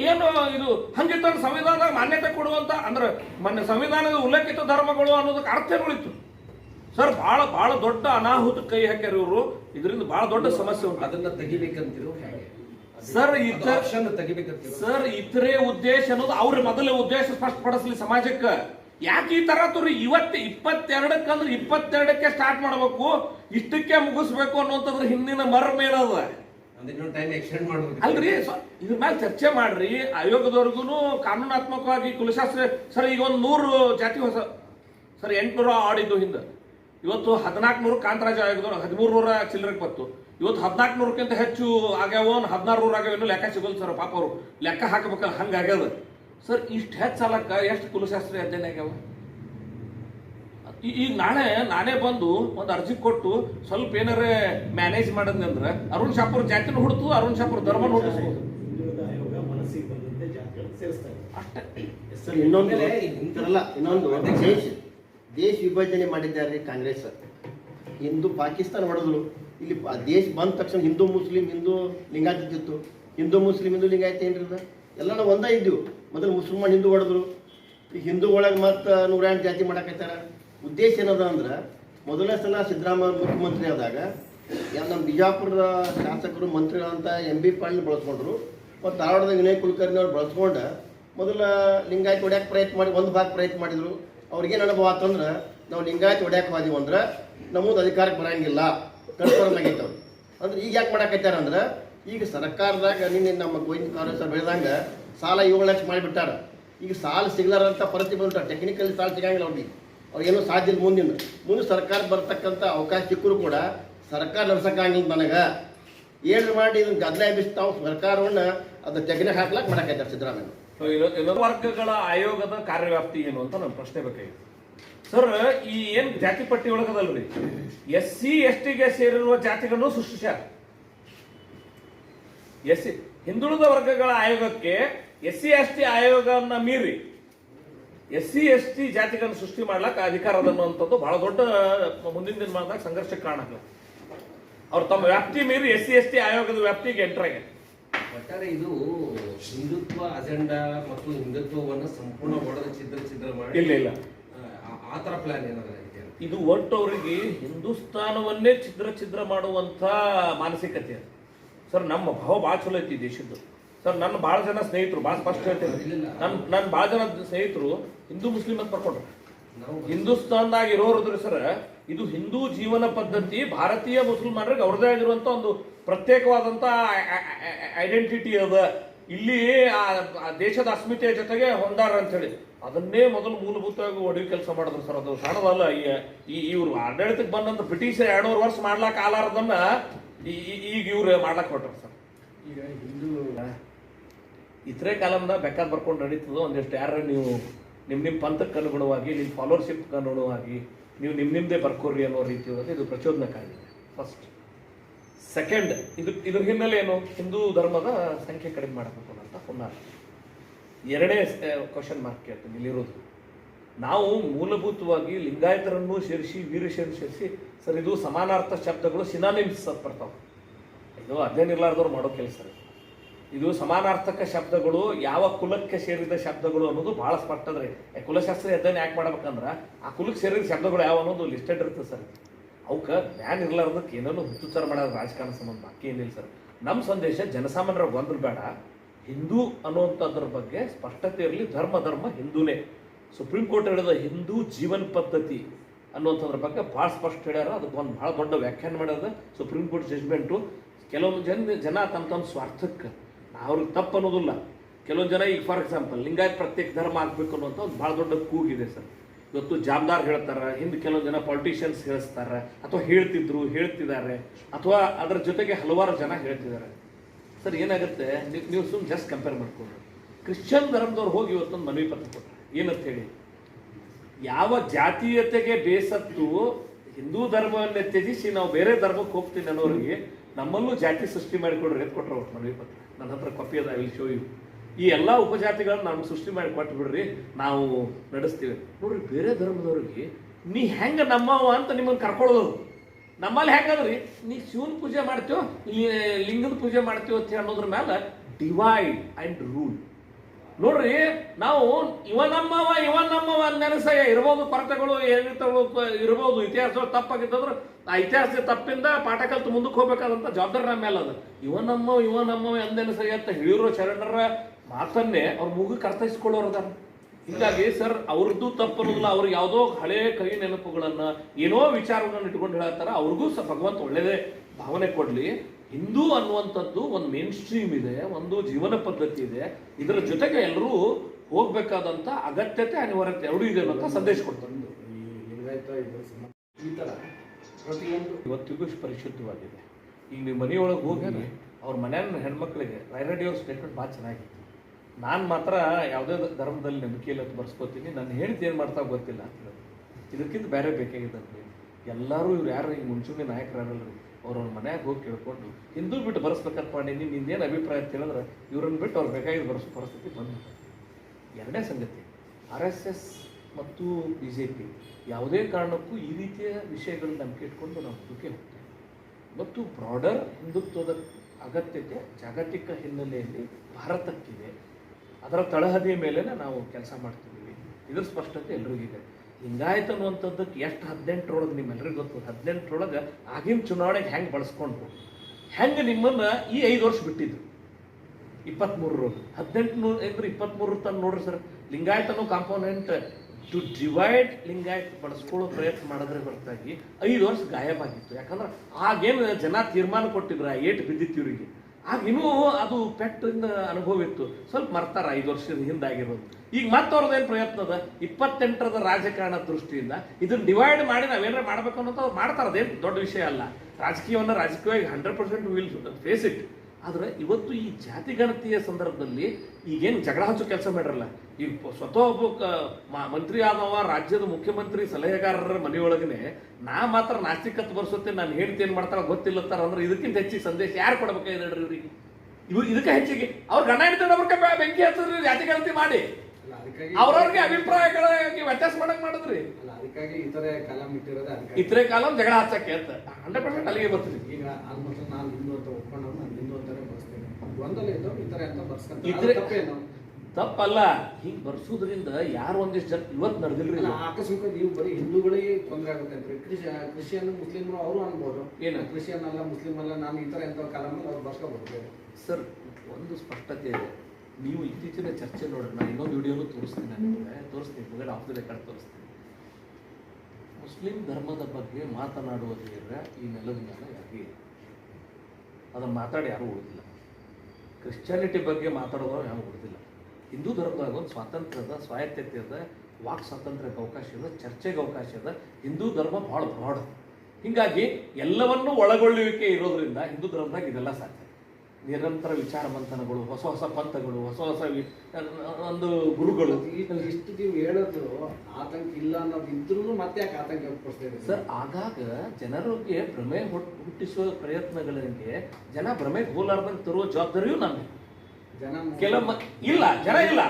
[SPEAKER 2] ಏನು ಇದು ಹಂಗಿತ್ತಂದ್ರೆ ಸಂವಿಧಾನದಾಗ ಮಾನ್ಯತೆ ಕೊಡುವಂತ ಅಂದ್ರೆ ಮೊನ್ನೆ ಸಂವಿಧಾನದ ಉಲ್ಲೇಖಿತ ಧರ್ಮಗಳು ಅನ್ನೋದಕ್ಕೆ ಅರ್ಥಗಳಿತ್ತು ಸರ್ ಬಹಳ ಬಹಳ ದೊಡ್ಡ ಅನಾಹುತ ಕೈ ಹಾಕ್ಯಾರ ಇವರು ಇದರಿಂದ ಬಹಳ ದೊಡ್ಡ ಸಮಸ್ಯೆ ಉಂಟು.
[SPEAKER 3] ಅದನ್ನ ತೆಗಿಬೇಕಂತಿರೋ
[SPEAKER 2] ಸರ್
[SPEAKER 3] ತೆಗಿಬೇಕಂತಿರೋ
[SPEAKER 2] ಸರ್ ಇತರೆ ಉದ್ದೇಶ ಅನ್ನೋದು ಅವ್ರ ಮೊದಲ ಉದ್ದೇಶ ಸ್ಪಷ್ಟಪಡಿಸ್ಲಿ ಸಮಾಜಕ್ಕೆ. ಯಾಕೆ ಈ ತರ ತೋರಿ? ಇವತ್ತು ಇಪ್ಪತ್ತೆರಡಕ್ಕಂದ್ರೆ ಇಪ್ಪತ್ತೆರಡಕ್ಕೆ ಸ್ಟಾರ್ಟ್ ಮಾಡಬೇಕು ಇಷ್ಟಕ್ಕೆ ಮುಗಿಸ್ಬೇಕು ಅನ್ನುವಂಥದ್ರ ಹಿಂದಿನ ಮರ್ಮ ಏನದ ಅಲ್ರಿ ಇದ್ರ ಮ್ಯಾಲ ಚರ್ಚೆ ಮಾಡ್ರಿ. ಆಯೋಗದವರೆಗೂ ಕಾನೂನಾತ್ಮಕವಾಗಿ ಕುಲಶಾಸ್ತ್ರ, ಸರ್, ಈಗ ಒಂದು ನೂರು ಜಾತಿ ಹೊಸ, ಸರ್, ಎಂಟ್ನೂರ ಆಡಿದ್ದು ಹಿಂದೆ. ಇವತ್ತು ಹದಿನಾಲ್ಕು ನೂರು ಕಾಂತರಾಜ ಆಯೋಗದವ್ರು ಹದಿಮೂರು ನೂರ ಚಿಲ್ಲರೆಗೆ ಬಂತು. ಇವತ್ತು ಹದಿನಾಲ್ಕು ನೂರಕ್ಕಿಂತ ಹೆಚ್ಚು ಆಗ್ಯಾವ ಹದಿನಾರು ನೂರು ಆಗ್ಯಾವ ಲೆಕ್ಕ ಸಿಗಲ್ಲ ಸರ್, ಪಾಪ ಅವರು. ಲೆಕ್ಕ ಹಾಕಬೇಕಲ್ಲ ಹಂಗಾಗ್ಯದ ಸರ್, ಇಷ್ಟು ಹೆಚ್ಚು ಸಾಲಕ್ಕೆ ಎಷ್ಟು ಕುಲಶಾಸ್ತ್ರ ಅಧ್ಯಯನ ಆಗ್ಯಾವ? ಈಗ ನಾಳೆ ನಾನೇ ಬಂದು ಒಂದು ಅರ್ಜಿ ಕೊಟ್ಟು ಸ್ವಲ್ಪ ಏನಾರೆ ಮ್ಯಾನೇಜ್ ಮಾಡಿದ್ನಿ ಅಂದ್ರೆ ಅರುಣ್ ಶಾಪುರ್ ಜಾತಿನ ಹುಡ್ತು ಅರುಣ್ ಶಾಪುರ್ ಧರ್ಮ ಹುಟ್ಟಿಸ್ಬೋದು. ಅಷ್ಟೇ.
[SPEAKER 4] ಸರ್ ಇನ್ನೊಂದು ದೇಶ ದೇಶ ವಿಭಜನೆ ಮಾಡಿದ್ದಾರೆ ಕಾಂಗ್ರೆಸ್. ಹಿಂದೂ ಪಾಕಿಸ್ತಾನ ಹೊಡೆದ್ರು. ಇಲ್ಲಿ ದೇಶ ಬಂದ ತಕ್ಷಣ ಹಿಂದೂ ಮುಸ್ಲಿಂ ಹಿಂದೂ ಲಿಂಗಾಯತ ಇತ್ತು. ಹಿಂದೂ ಮುಸ್ಲಿಂ ಹಿಂದೂ ಲಿಂಗಾಯತ ಏನ್ರಿ ಎಲ್ಲ ನಾವು ಒಂದೇ ಇದ್ದೀವಿ ಮೊದಲು ಮುಸಲ್ಮಾನ್ ಹಿಂದೂ ಹೊಡೆದ್ರು. ಈಗ ಹಿಂದೂ ಒಳಗೆ ಮತ್ತೆ ನೂರಾರು ಜಾತಿ ಮಾಡಕತ್ತಾರ. ಉದ್ದೇಶ ಏನದ ಅಂದ್ರೆ ಮೊದಲನೇ ಸಲ ಸಿದ್ದರಾಮಯ್ಯ ಮುಖ್ಯಮಂತ್ರಿ ಆದಾಗ ನಮ್ಮ ಬಿಜಾಪುರದ ಶಾಸಕರು, ಮಂತ್ರಿಗಳಂತ ಎಂ ಬಿ ಪಾಂಡ್ ಬಳಸ್ಕೊಂಡ್ರು. ಮತ್ತು ಧಾರವಾಡದ ವಿನಯ್ ಕುಲಕರ್ಣಿ ಅವ್ರು ಬಳಸ್ಕೊಂಡು ಮೊದಲ ಲಿಂಗಾಯತ್ ಹೊಡ್ಯಾಕೆ ಪ್ರಯತ್ನ ಮಾಡಿ, ಒಂದು ಭಾಗ ಪ್ರಯತ್ನ ಮಾಡಿದ್ರು. ಅವ್ರಿಗೇನು ಅನುಭವ ಆತಂದ್ರೆ, ನಾವು ಲಿಂಗಾಯತ್ ಹೊಡ್ಯಾಕೆ ಹೋದಿವಿ ಅಂದ್ರೆ, ನಮ್ಮದು ಅಧಿಕಾರಕ್ಕೆ ಬರಂಗಿಲ್ಲ, ಕನ್ಫರ್ಮ್ ಅಂದ್ರೆ ಈಗ ಯಾಕೆ ಮಾಡಕತ್ತಾರ ಅಂದ್ರೆ, ಈಗ ಸರ್ಕಾರದಾಗ ನಿನ್ನೆ ನಮ್ಮ ಗೋವಿಂದ ಕಾಂಗ್ರೆಸ್ ಸರ್ ಬೆಳೆದಂಗೆ ಸಾಲ ಏಳು ಲಕ್ಷ ಮಾಡಿಬಿಟ್ಟಾರ. ಈಗ ಸಾಲ ಸಿಗ್ಲಾರಂತ ಪರಿಸ್ಥಿತಿ ಬಂದ ಟೆಕ್ನಿಕಲ್ ಸಾಲ ಸಿಗಂಗಿಲ್ಲ ಅವ್ರಿಗೆ. ಅವ್ರು ಏನೂ ಸಾಧ್ಯ ಮುಂದಿನ. ಮುಂದೆ ಸರ್ಕಾರ ಬರ್ತಕ್ಕಂಥ ಅವಕಾಶ ಸಿಕ್ಕರೂ ಕೂಡ ಸರ್ಕಾರ ನಡ್ಸಕ್ಕಾಗಿಲ್ಲ ನನಗೆ. ಏನು ಮಾಡಿ ಇದನ್ನು ಗದ್ದಲ ಎಬ್ಬಿಸಿ ತಾವು ಸರ್ಕಾರವನ್ನ ಅದು ತೆಗೆನೆ ಹಾಕ್ಲಾಕ್ ಮಾಡಕತ್ತಾರ ಸಿದ್ದರಾಮಯ್ಯ.
[SPEAKER 2] ವರ್ಗಗಳ ಆಯೋಗದ ಕಾರ್ಯವ್ಯಾಪ್ತಿ ಏನು ಅಂತ ನನ್ನ ಪ್ರಶ್ನೆ ಬೇಕಾಗಿತ್ತು. ಸರ್ ಈ ಏನ್ ಜಾತಿ ಪಟ್ಟಿ ಒಳಗದಲ್ರಿ? ಎಸ್ ಸಿ ಎಸ್ ಟಿಗೆ ಸೇರಿರುವ ಜಾತಿಗಳನ್ನು ಸೃಷ್ಟಿಸ್ಯಾರ. ಎಸ್ ಸಿ ಹಿಂದುಳಿದ ವರ್ಗಗಳ ಆಯೋಗಕ್ಕೆ ಎಸ್ ಸಿ ಎಸ್ ಟಿ ಆಯೋಗವನ್ನ ಮೀರಿ ಎಸ್ ಸಿ ಎಸ್ ಟಿ ಜಾತಿಗಳನ್ನು ಸೃಷ್ಟಿ ಮಾಡ್ಲಕ್ಕೆ ಅಧಿಕಾರ ಅದನ್ನುವಂಥದ್ದು ಅನ್ನುವಂಥದ್ದು ಬಹಳ ದೊಡ್ಡ ಮುಂದಿನ ದಿನಮಾನದಾಗ ಸಂಘರ್ಷಕ್ಕೆ ಕಾರಣ. ಅವ್ರು ತಮ್ಮ ವ್ಯಾಪ್ತಿ ಮೀರಿ ಎಸ್ ಸಿ ಎಸ್ ಟಿ ಆಯೋಗದ ವ್ಯಾಪ್ತಿಗೆ ಎಂಟರ್ ಆಗಿದೆ
[SPEAKER 3] ಒಟ್ಟಾರೆ ಇದು ಹಿಂದುತ್ವ ಅಜೆಂಡಾ ಮತ್ತು ಹಿಂದುತ್ವವನ್ನು ಸಂಪೂರ್ಣ ಒಡೆದ ಚಿತ್ರ ಚಿತ್ರ ಮಾಡಿ
[SPEAKER 2] ಇಲ್ಲ ಇಲ್ಲ.
[SPEAKER 3] ಆ- ಥರ ಪ್ಲಾನ್ ಏನಾದ್ರೆ
[SPEAKER 2] ಇದು ಒಟ್ಟು ಒಟ್ಟವರಿಗೆ ಹಿಂದೂಸ್ತಾನವನ್ನೇ ಛಿದ್ರ ಛಿದ್ರ ಮಾಡುವಂತ ಮಾನಸಿಕತೆ ಸರ್ ನಮ್ಮ ಭಾವ ಭಾಳ ಚಲೋ ಐತಿ ದೇಶದ್ದು. ನನ್ನ ಭಾಳ ಜನ ಸ್ನೇಹಿತರು, ಭಾಳ ಸ್ಪಷ್ಟ ಹೇಳ್ತೇನೆ. ನನ್ನ ನನ್ನ ಭಾಳ ಜನ ಸ್ನೇಹಿತರು ಹಿಂದೂ ಮುಸ್ಲಿಂ ಅಂತ
[SPEAKER 3] ನಾವು
[SPEAKER 2] ಹಿಂದೂಸ್ತಾನ್ದಾಗ ಇರೋದ್ರ ಸರ್, ಇದು ಹಿಂದೂ ಜೀವನ ಪದ್ಧತಿ ಭಾರತೀಯ ಮುಸಲ್ಮಾನರಿಗೆ ಅವ್ರದೇ ಆಗಿರುವಂತ ಒಂದು ಪ್ರತ್ಯೇಕವಾದಂತ ಐಡೆಂಟಿಟಿ ಅದ. ಇಲ್ಲಿ ಆ ದೇಶದ ಅಸ್ಮಿತೆಯ ಜೊತೆಗೆ ಹೊಂದಾರ ಅಂತ ಹೇಳಿ. ಅದನ್ನೇ ಮೊದಲು ಮೂಲಭೂತವಾಗಿ ಒಡವಿ ಕೆಲಸ ಮಾಡಿದ್ರು ಸರ್, ಅದು ಸಣ್ಣದಲ್ಲ ಈ- ಇವ್ರು. ಆಡಳಿತಕ್ಕೆ ಬಂದಂತ ಬ್ರಿಟಿಷ್ ಎರಡ್ನೂರು ವರ್ಷ ಮಾಡ್ಲಾಕ ಆಲಾರದನ್ನ ಈಗ ಇವ್ರು ಮಾಡ್ಲಾಕ್ ಹೊಟ್ರು ಸರ್.
[SPEAKER 5] ಈಗ ಹಿಂದೂ
[SPEAKER 2] ಇತರೆ ಕಾಲಂದ ಬೆಕ್ಕ ಬರ್ಕೊಂಡು ನಡೀತದೋ ಒಂದಿಷ್ಟು ಯಾರ ನೀವು ನಿಮ್ಮ ನಿಮ್ಮ ಪಂಥಕ್ಕೆ ಅನುಗುಣವಾಗಿ ನಿಮ್ಮ ಫಾಲೋವರ್ಶಿಪ್ ಅನುಗುಣವಾಗಿ, ನೀವು ನಿಮ್ಮ ನಿಮ್ಮದೇ ಬರ್ಕೋರಿ ಅನ್ನೋ ರೀತಿ ಇದು ಪ್ರಚೋದನಕಾರಿ ಫಸ್ಟ್ ಸೆಕೆಂಡ್ ಇದು ಇದ್ರ ಹಿನ್ನೆಲೆ ಏನು? ಹಿಂದೂ ಧರ್ಮದ ಸಂಖ್ಯೆ ಕಡಿಮೆ ಮಾಡಬೇಕು ಅಂತ ಹುನ್ನಾರ. ಎರಡನೇ ಕ್ವಶನ್ ಮಾರ್ಕ್ ಕೇಳ್ತೀನಿ ಇಲ್ಲಿರೋದು. ನಾವು ಮೂಲಭೂತವಾಗಿ ಲಿಂಗಾಯತರನ್ನು ಸೇರಿಸಿ ವೀರಶೈವ ಸೇರಿಸಿ, ಸರ್, ಇದು ಸಮಾನಾರ್ಥ ಶಬ್ದಗಳು ಸಿನಾನಿಮ್ಸ್ ಬರ್ತಾವೆ. ಇದು ಅಧ್ಯಯನ ಇರ್ಲಾರ್ದವ್ರು ಮಾಡೋ ಕೆಲಸ. ರೀ ಇದು ಸಮಾನಾರ್ಥಕ ಶಬ್ದಗಳು ಯಾವ ಕುಲಕ್ಕೆ ಸೇರಿದ ಶಬ್ದಗಳು ಅನ್ನೋದು ಬಹಳ ಸ್ಪಷ್ಟ ರೀ ಕುಲಶಾಸ್ತ್ರ ಅಧ್ಯಯನ ಯಾಕೆ ಮಾಡ್ಬೇಕಂದ್ರೆ, ಆ ಕುಲಕ್ಕೆ ಸೇರಿದ ಶಬ್ದಗಳು ಯಾವ ಅನ್ನೋದು ಲಿಸ್ಟೆಡ್ ಇರ್ತದೆ ಸರ್. ಅವಕ್ಕೆ ಜ್ಞಾನ ಇರ್ಲಾರ್ದಕ್ಕೆ ಏನೇನು ಹುಚ್ಚುಚ್ಚಾರ ಮಾಡೋದು ರಾಜಕಾರಣ ಸಂಬಂಧ ಬಾಕಿ ಏನಿಲ್ಲ ಸರ್. ನಮ್ಮ ಸಂದೇಶ ಜನಸಾಮಾನ್ಯರ ಗೊಂದಲ ಬೇಡ. ಹಿಂದೂ ಅನ್ನುವಂಥದ್ರ ಬಗ್ಗೆ ಸ್ಪಷ್ಟತೆ ಇರಲಿ, ಧರ್ಮ ಧರ್ಮ ಹಿಂದೂನೇ. ಸುಪ್ರೀಂ ಕೋರ್ಟ್ ಹೇಳಿದ ಹಿಂದೂ ಜೀವನ ಪದ್ಧತಿ ಅನ್ನುವಂಥದ್ರ ಬಗ್ಗೆ ಭಾಳ ಸ್ಪಷ್ಟ ಹೇಳ್ಯಾರ. ಅದಕ್ಕೆ ಒಂದು ಭಾಳ ದೊಡ್ಡ ವ್ಯಾಖ್ಯಾನ ಮಾಡ್ಯಾರ ಸುಪ್ರೀಂ ಕೋರ್ಟ್ ಜಜ್ಮೆಂಟು ಕೆಲವೊಂದು ಜನ ಜನ ತಮ್ಮ ತಮ್ಮ ಸ್ವಾರ್ಥಕ್ಕೆ ಅವ್ರಿಗೆ ತಪ್ಪು ಅನ್ನೋದಿಲ್ಲ. ಕೆಲವೊಂದು ಜನ ಈಗ ಫಾರ್ ಎಕ್ಸಾಂಪಲ್ ಲಿಂಗಾಯತ್ ಪ್ರತ್ಯೇಕ ಧರ್ಮ ಆಗ್ಬೇಕು ಅನ್ನುವಂಥ ಒಂದು ಭಾಳ ದೊಡ್ಡ ಕೂಗಿದೆ ಸರ್. ಇವತ್ತು ಜಾಮ್ದಾರ್ ಹೇಳ್ತಾರೆ, ಹಿಂದೆ ಕೆಲವೊಂದು ಜನ ಪಾಲಿಟಿಷಿಯನ್ಸ್ ಹೇಳಿಸ್ತಾರ ಅಥವಾ ಹೇಳ್ತಿದ್ರು, ಹೇಳ್ತಿದ್ದಾರೆ, ಅಥವಾ ಅದರ ಜೊತೆಗೆ ಹಲವಾರು ಜನ ಹೇಳ್ತಿದ್ದಾರೆ. ಸರ್, ಏನಾಗುತ್ತೆ? ನೀವು ಸುಮ್ಮನೆ ಜಸ್ಟ್ ಕಂಪೇರ್ ಮಾಡ್ಕೊಂಡ್ರಿ ಕ್ರಿಶ್ಚಿಯನ್ ಧರ್ಮದವ್ರು ಹೋಗಿ ಇವತ್ತೊಂದು ಮನವಿ ಪತ್ರ ಕೊಟ್ರು. ಏನಂತ ಹೇಳಿ? ಯಾವ ಜಾತೀಯತೆಗೆ ಬೇಸತ್ತು ಹಿಂದೂ ಧರ್ಮವನ್ನೇ ತ್ಯಜಿಸಿ ನಾವು ಬೇರೆ ಧರ್ಮಕ್ಕೆ ಹೋಗ್ತೀನಿ ಅನ್ನೋರಿಗೆ ನಮ್ಮಲ್ಲೂ ಜಾತಿ ಸೃಷ್ಟಿ ಮಾಡಿಕೊಡ್ರಿ ಅಂತ ಕೊಟ್ಟರು ಅವ್ರು ಮನವಿ ಪತ್ರ. ನನ್ನ ಹತ್ರ ಕಾಪಿ ಅದ ಐ ಶೋ ಯು ಈ ಎಲ್ಲ ಉಪಜಾತಿಗಳನ್ನ ನಾವು ಸೃಷ್ಟಿ ಮಾಡಿ ಕೊಟ್ಟು ಬಿಡ್ರಿ ನಾವು ನಡೆಸ್ತೀವಿ. ನೋಡ್ರಿ, ಬೇರೆ ಧರ್ಮದವ್ರಿಗೆ, ನೀ ಹೆಂಗ ನಮ್ಮವ ಅಂತ ನಿಮ್ಮನ್ನು ಕರ್ಕೊಳ್ಳೋದು ನಮ್ಮಲ್ಲಿ ಹೆಂಗದ್ರಿ ನೀ ಶಿವನ ಪೂಜೆ ಮಾಡ್ತೀವೋ ಲಿಂಗದ ಪೂಜೆ ಮಾಡ್ತೀವೋ ಅಂತ ಅನ್ನೋದ್ರ ಮೇಲೆ ಡಿವೈಡ್ ಆ್ಯಂಡ್ ರೂಲ್ ನೋಡ್ರಿ, ನಾವು ಇವ ನಮ್ಮವ ಇವ ನಮ್ಮವ ನೆನಸಯ್ಯ ಇರ್ಬೋದು, ಕೊರತೆಗಳು ಏನಿರ್ತಾವ ಇರ್ಬೋದು ಇತಿಹಾಸ ತಪ್ಪಾಗಿತ್ತಂದ್ರೆ ಆ ಇತಿಹಾಸ ತಪ್ಪಿಂದ ಪಾಠ ಕಲ್ತು ಮುಂದಕ್ಕೆ ಹೋಗ್ಬೇಕಾದಂತ ಜವಾಬ್ದಾರಿ ನಮ್ಮ ಮೇಲೆ ಅದು. ಇವ ನಮ್ಮವ ಇವ ನಮ್ಮವ ಅಂತ ಹೇಳಿರೋ ಶರಣರ ಮಾತನ್ನೇ ಅವ್ರ ಮುಗಿಗೆ ಕರ್ತೈಸ್ಕೊಳ್ಳೋರು ಅದಾರ ಹೀಗಾಗಿ ಸರ್, ಅವ್ರದ್ದು ತಪ್ಪು ಅನ್ನೋದಿಲ್ಲ ಅವ್ರಿಗೆ ಯಾವುದೋ ಹಳೆ ಕೈ ನೆನಪುಗಳನ್ನ ಏನೋ ವಿಚಾರಗಳನ್ನ ಇಟ್ಕೊಂಡು ಹೇಳತ್ತಾರ, ಅವ್ರಿಗೂ ಸಹ ಭಗವಂತ ಒಳ್ಳೇದೇ ಭಾವನೆ ಕೊಡ್ಲಿ. ಹಿಂದೂ ಅನ್ನುವಂಥದ್ದು ಒಂದು ಮೇನ್ ಸ್ಟ್ರೀಮ್ ಇದೆ ಒಂದು ಜೀವನ ಪದ್ಧತಿ ಇದೆ. ಇದರ ಜೊತೆಗೆ ಎಲ್ಲರೂ ಹೋಗ್ಬೇಕಾದಂಥ ಅಗತ್ಯತೆ ಅನಿವಾರ್ಯತೆ ಎರಡೂ ಇದೆ ಅಂತ ಸಂದೇಶ ಕೊಡ್ತಾರೆ.
[SPEAKER 5] ಈ ತರ ಪ್ರತಿಯೊಂದು
[SPEAKER 2] ಇವತ್ತಿಗೂ ಪರಿಶುದ್ಧವಾಗಿದೆ. ಈಗ ನೀವು ಮನೆಯೊಳಗೆ ಹೋಗಿ ಅವ್ರ ಮನೆಯ ಹೆಣ್ಮಕ್ಳಿಗೆ ರಾಯರೆಡ್ಡಿ ಅವ್ರ ಸ್ಟೇಟ್ಮೆಂಟ್ ಭಾಳ ಚೆನ್ನಾಗಿತ್ತು. ನಾನು ಮಾತ್ರ ಯಾವುದೇ ಧರ್ಮದಲ್ಲಿ ನಂಬಿಕೆ ಇಲ್ಲ ಅಂತ ಬರ್ಸ್ಕೊತೀನಿ. ನಾನು ಹೇಳ್ತಿ ಏನು ಮಾಡ್ತಾ ಗೊತ್ತಿಲ್ಲ ಅಂತ ಇದಕ್ಕಿಂತ ಬೇರೆ ಬೇಕಾಗಿದೆ ಎಲ್ಲರೂ ಇವ್ರು ಯಾರು ಈಗ ಮುಂಚೂಣಿ ನಾಯಕರಲ್ರಿ ಅವ್ರವ್ರ ಮನ್ಯಾಗ ಹೋಗಿ ಕೇಳ್ಕೊಂಡು, ಹಿಂದೂ ಬಿಟ್ಟು ಬರ್ಸ್ಬೇಕಂತ ನಿಮ್ಮ ಇನ್ನೇನು ಅಭಿಪ್ರಾಯ ಅಂತ ಹೇಳಿದ್ರೆ ಇವ್ರನ್ನ ಬಿಟ್ಟು ಅವ್ರು ಬೇಕಾಗಿ ಬರೋ ಪರಿಸ್ಥಿತಿ ಬಂದ್ಬಿಟ್ಟು ಎರಡನೇ ಸಂಗತಿ, ಆರ್ ಎಸ್ ಎಸ್ ಮತ್ತು ಬಿ ಜೆ ಪಿ, ಯಾವುದೇ ಕಾರಣಕ್ಕೂ ಈ ರೀತಿಯ ವಿಷಯಗಳನ್ನ ನಂಬಿಕೆ ಇಟ್ಕೊಂಡು ನಾವು ಮುಂದಕ್ಕೆ ಹೋಗ್ತೇವೆ. ಮತ್ತು ಬ್ರಾಡರ್ ಹಿಂದುತ್ವದ ಅಗತ್ಯತೆ ಜಾಗತಿಕ ಹಿನ್ನೆಲೆಯಲ್ಲಿ ಭಾರತಕ್ಕಿದೆ. ಅದರ ತಳಹದಿಯ ಮೇಲೆ ನಾವು ಕೆಲಸ ಮಾಡ್ತಿದ್ದೀವಿ. ಇದರ ಸ್ಪಷ್ಟತೆ ಎಲ್ರಿಗಿದೆ ಲಿಂಗಾಯತ ಅನ್ನುವಂಥದ್ದಕ್ಕೆ ಎಷ್ಟು ಹದಿನೆಂಟರೊಳಗೆ ನಿಮ್ಮೆಲ್ಲರಿಗೂ ಗೊತ್ತು. ಹದಿನೆಂಟರೊಳಗೆ ಆಗಿನ ಚುನಾವಣೆಗೆ ಹೆಂಗೆ ಬಳಸ್ಕೊಂಡು ಹೆಂಗೆ ನಿಮ್ಮನ್ನು ಈ ಐದು ವರ್ಷ ಬಿಟ್ಟಿದ್ರು. ಇಪ್ಪತ್ತ್ಮೂರರೊಳಗೆ ಹದಿನೆಂಟು ಅಂದ್ರೆ ಇಪ್ಪತ್ತ್ಮೂರು ತನಕ ನೋಡ್ರಿ ಸರ್. ಲಿಂಗಾಯತನೂ ಕಾಂಪೋನೆಂಟ್ ಟು ಡಿವೈಡ್ ಲಿಂಗಾಯತ್ ಬಳಸ್ಕೊಳ್ಳೋ ಪ್ರಯತ್ನ ಮಾಡಿದ್ರೆ ಹೊರತಾಗಿ ಐದು ವರ್ಷ ಗಾಯವಾಗಿತ್ತು ಯಾಕಂದ್ರೆ ಆಗೇನು ಜನ ತೀರ್ಮಾನ ಕೊಟ್ಟಿದ್ರ ಏಟ್ ಬಿದ್ದಿತ್ತು ಇವರಿಗೆ. ನೀವು ಅದು ಪೆಟ್ಟಿನ ಅನುಭವ ಇತ್ತು. ಸ್ವಲ್ಪ ಮರ್ತಾರ, ಐದು ವರ್ಷದ ಹಿಂದಾಗಿರೋದು. ಈಗ ಮತ್ತೆ ಅವ್ರದ್ದೇನು ಪ್ರಯತ್ನ ಅದ? ಇಪ್ಪತ್ತೆಂಟರದ ರಾಜಕಾರಣ ದೃಷ್ಟಿಯಿಂದ ಇದನ್ನ ಡಿವೈಡ್ ಮಾಡಿ ನಾವೇನಾರ ಮಾಡ್ಬೇಕು ಅನ್ನೋದು ಮಾಡ್ತಾರೆ. ಅದೇನು ದೊಡ್ಡ ವಿಷಯ ಅಲ್ಲ. ರಾಜಕೀಯವನ್ನು ರಾಜಕೀಯವಾಗಿ hundred percent will face it ಆದ್ರೆ ಇವತ್ತು ಈ ಜಾತಿ ಗಣತಿಯ ಸಂದರ್ಭದಲ್ಲಿ ಈಗೇನು ಜಗಳ ಹಚ್ಚೋ ಕೆಲಸ ಮಾಡಿರಲ್ಲ? ಈಗ ಸ್ವತಃ ಒಬ್ಬ ಮಂತ್ರಿ ಆದವ ರಾಜ್ಯದ ಮುಖ್ಯಮಂತ್ರಿ ಸಲಹೆಗಾರರ ಮನೆಯೊಳಗನೆ ನಾ ಮಾತ್ರ ನಾಸ್ತಿಕತ್ ಬರ್ಸುತ್ತೆ ನಾನು ಹೇಳ್ತಿ ಏನ್ ಮಾಡ್ತಾರ ಗೊತ್ತಿಲ್ಲತ್ತಾರ ಅಂದ್ರೆ ಇದಕ್ಕಿಂತ ಹೆಚ್ಚಿಗೆ ಸಂದೇಶ ಯಾರು ಕೊಡ್ಬೇಕಾಗಿದೆ ಹೇಳ್ರಿ ಇವ್ರಿಗೆ? ಇವ್ರು ಇದಕ್ಕೆ ಹೆಚ್ಚಿಗೆ. ಅವ್ರ ಗಣ ಹಿಡಿದ್ರೆ ಬೆಂಕಿ ಹಚ್ಚಿದ್ರಿ ಜಾತಿ ಗಣತಿ ಮಾಡಿ. ಅವ್ರವ್ರಿಗೆ ಅಭಿಪ್ರಾಯಗಳ ವ್ಯತ್ಯಾಸ ಮಾಡಕ್ ಮಾಡಿದ್ರಿ.
[SPEAKER 5] ಅದಕ್ಕಾಗಿ ಇಟ್ಟಿರೋದು
[SPEAKER 2] ಇತರೆ ಕಾಲಂ ಜಗಳ ಹಚ್ಚಕ್ಕೆ ಅಂತ. ಹಂಡ್ರೆಡ್ ಪರ್ಸೆಂಟ್ ಅಲ್ಲಿಗೆ ಬರ್ತದೆ
[SPEAKER 5] ಈಗ ಆಲ್ಮೋಸ್ಟ್ ನಾನು ಹಿಂದೂ ಅಂತ ಒಪ್ಕೊಂಡು ಇದ್ದವ್ರು ಈ ಅಂತ ಬರ್ಸ್ಕೊಂತಾರೆ?
[SPEAKER 2] ಇದ್ರೆ
[SPEAKER 5] ತಪ್ಪೇನು
[SPEAKER 2] ತಪ್ಪಲ್ಲ. ಹಿಂಗ್ ಬರ್ಸೋದ್ರಿಂದ ಯಾರು ಒಂದಿಷ್ಟು ಜನ ಇವತ್ತು ನಡೆದಿಲ್ರಿ
[SPEAKER 5] ಅಲ್ಲ ಆಕಸ್ಮಿಕ ನೀವು ಬರೀ ಹಿಂದೂಗಳಿಗೆ ತೊಂದರೆ ಆಗುತ್ತೆ ಅಂತ ಕ್ರಿಶ್ಚಿಯನ್ ಮುಸ್ಲಿಮ್ರು ಅವರು ಅನ್ಬೋದು.
[SPEAKER 2] ಏನು?
[SPEAKER 5] ಕ್ರಿಶ್ಚಿಯನ್ ಅಲ್ಲ ಮುಸ್ಲಿಂ ಅಲ್ಲ ನಾನು ಈ ತರ ಎಂತ ಬರ್ಸ್ಕೊಂಡು ಅವ್ರು ಬರ್ಸ್ಕೊಬೋದು?
[SPEAKER 2] ಸರ್ ಒಂದು ಸ್ಪಷ್ಟತೆ ಇದೆ. ನೀವು ಇತ್ತೀಚಿನ ಚರ್ಚೆ ನೋಡ್ರಿ. ನಾನು ಇನ್ನೊಂದು ವಿಡಿಯೋನು ತೋರಿಸ್ತೀನಿ ನಾನು ನಿಮಗೆ. ತೋರಿಸ್ತೀನಿ. ಮುಗಡೆ ಆಫ್ ದ ರೆಕಾರ್ಡ್ ತೋರಿಸ್ತೀನಿ. ಮುಸ್ಲಿಂ ಧರ್ಮದ ಬಗ್ಗೆ ಮಾತನಾಡುವ ಧೈರ್ಯ ಈ ನೆಲದ ಮೇಲೆ ಯಾರಿಗೆ? ಇಲ್ಲ. ಅದನ್ನು ಮಾತಾಡಿ ಯಾರು ಉಳಿದಿಲ್ಲ. ಕ್ರಿಶ್ಚಿಯಾನಿಟಿ ಬಗ್ಗೆ ಮಾತಾಡೋದು ಯಾರು ಉಳಿದಿಲ್ಲ ಹಿಂದೂ ಧರ್ಮದಾಗ ಒಂದು ಸ್ವಾತಂತ್ರ್ಯದ ಸ್ವಾಯತ್ತತೆ ಅದ, ವಾಕ್ ಸ್ವಾತಂತ್ರ್ಯಕ್ಕೆ ಅವಕಾಶ ಇದೆ, ಚರ್ಚೆಗೆ ಅವಕಾಶ ಇದೆ. ಹಿಂದೂ ಧರ್ಮ ಭಾಳ ಬ್ರಾಡ್ ಹೀಗಾಗಿ ಎಲ್ಲವನ್ನೂ ಒಳಗೊಳ್ಳುವಿಕೆ ಇರೋದ್ರಿಂದ ಹಿಂದೂ ಧರ್ಮದಾಗ ಇದೆಲ್ಲ ಸಾಧ್ಯ. ನಿರಂತರ ವಿಚಾರ ಮಂಥನಗಳು ಹೊಸ ಹೊಸ ಪಂಥಗಳು ಹೊಸ ಹೊಸ ಒಂದು ಗುರುಗಳು.
[SPEAKER 5] ಇಷ್ಟು ಇಷ್ಟು ನೀವು ಹೇಳಿದ್ರು ಆತಂಕ ಇಲ್ಲ ಅನ್ನೋದು ಇದ್ರೂ ಮತ್ತೆ ಯಾಕೆ ಆತಂಕ ಕೊಡ್ತೇವೆ?
[SPEAKER 2] ಸರ್ ಆಗಾಗ ಜನರಿಗೆ ಭ್ರಮೆ ಹುಟ್- ಹುಟ್ಟಿಸುವ ಪ್ರಯತ್ನಗಳಿಗೆ ಜನ ಭ್ರಮೆಗೆ ಹೋಲಾರ್ದಂಗೆ ತರುವ ಜವಾಬ್ದಾರಿಯೂ ನಮಗೆ.
[SPEAKER 5] ಜನ
[SPEAKER 2] ಕೆಲವು ಇಲ್ಲ ಜನ ಇಲ್ಲ.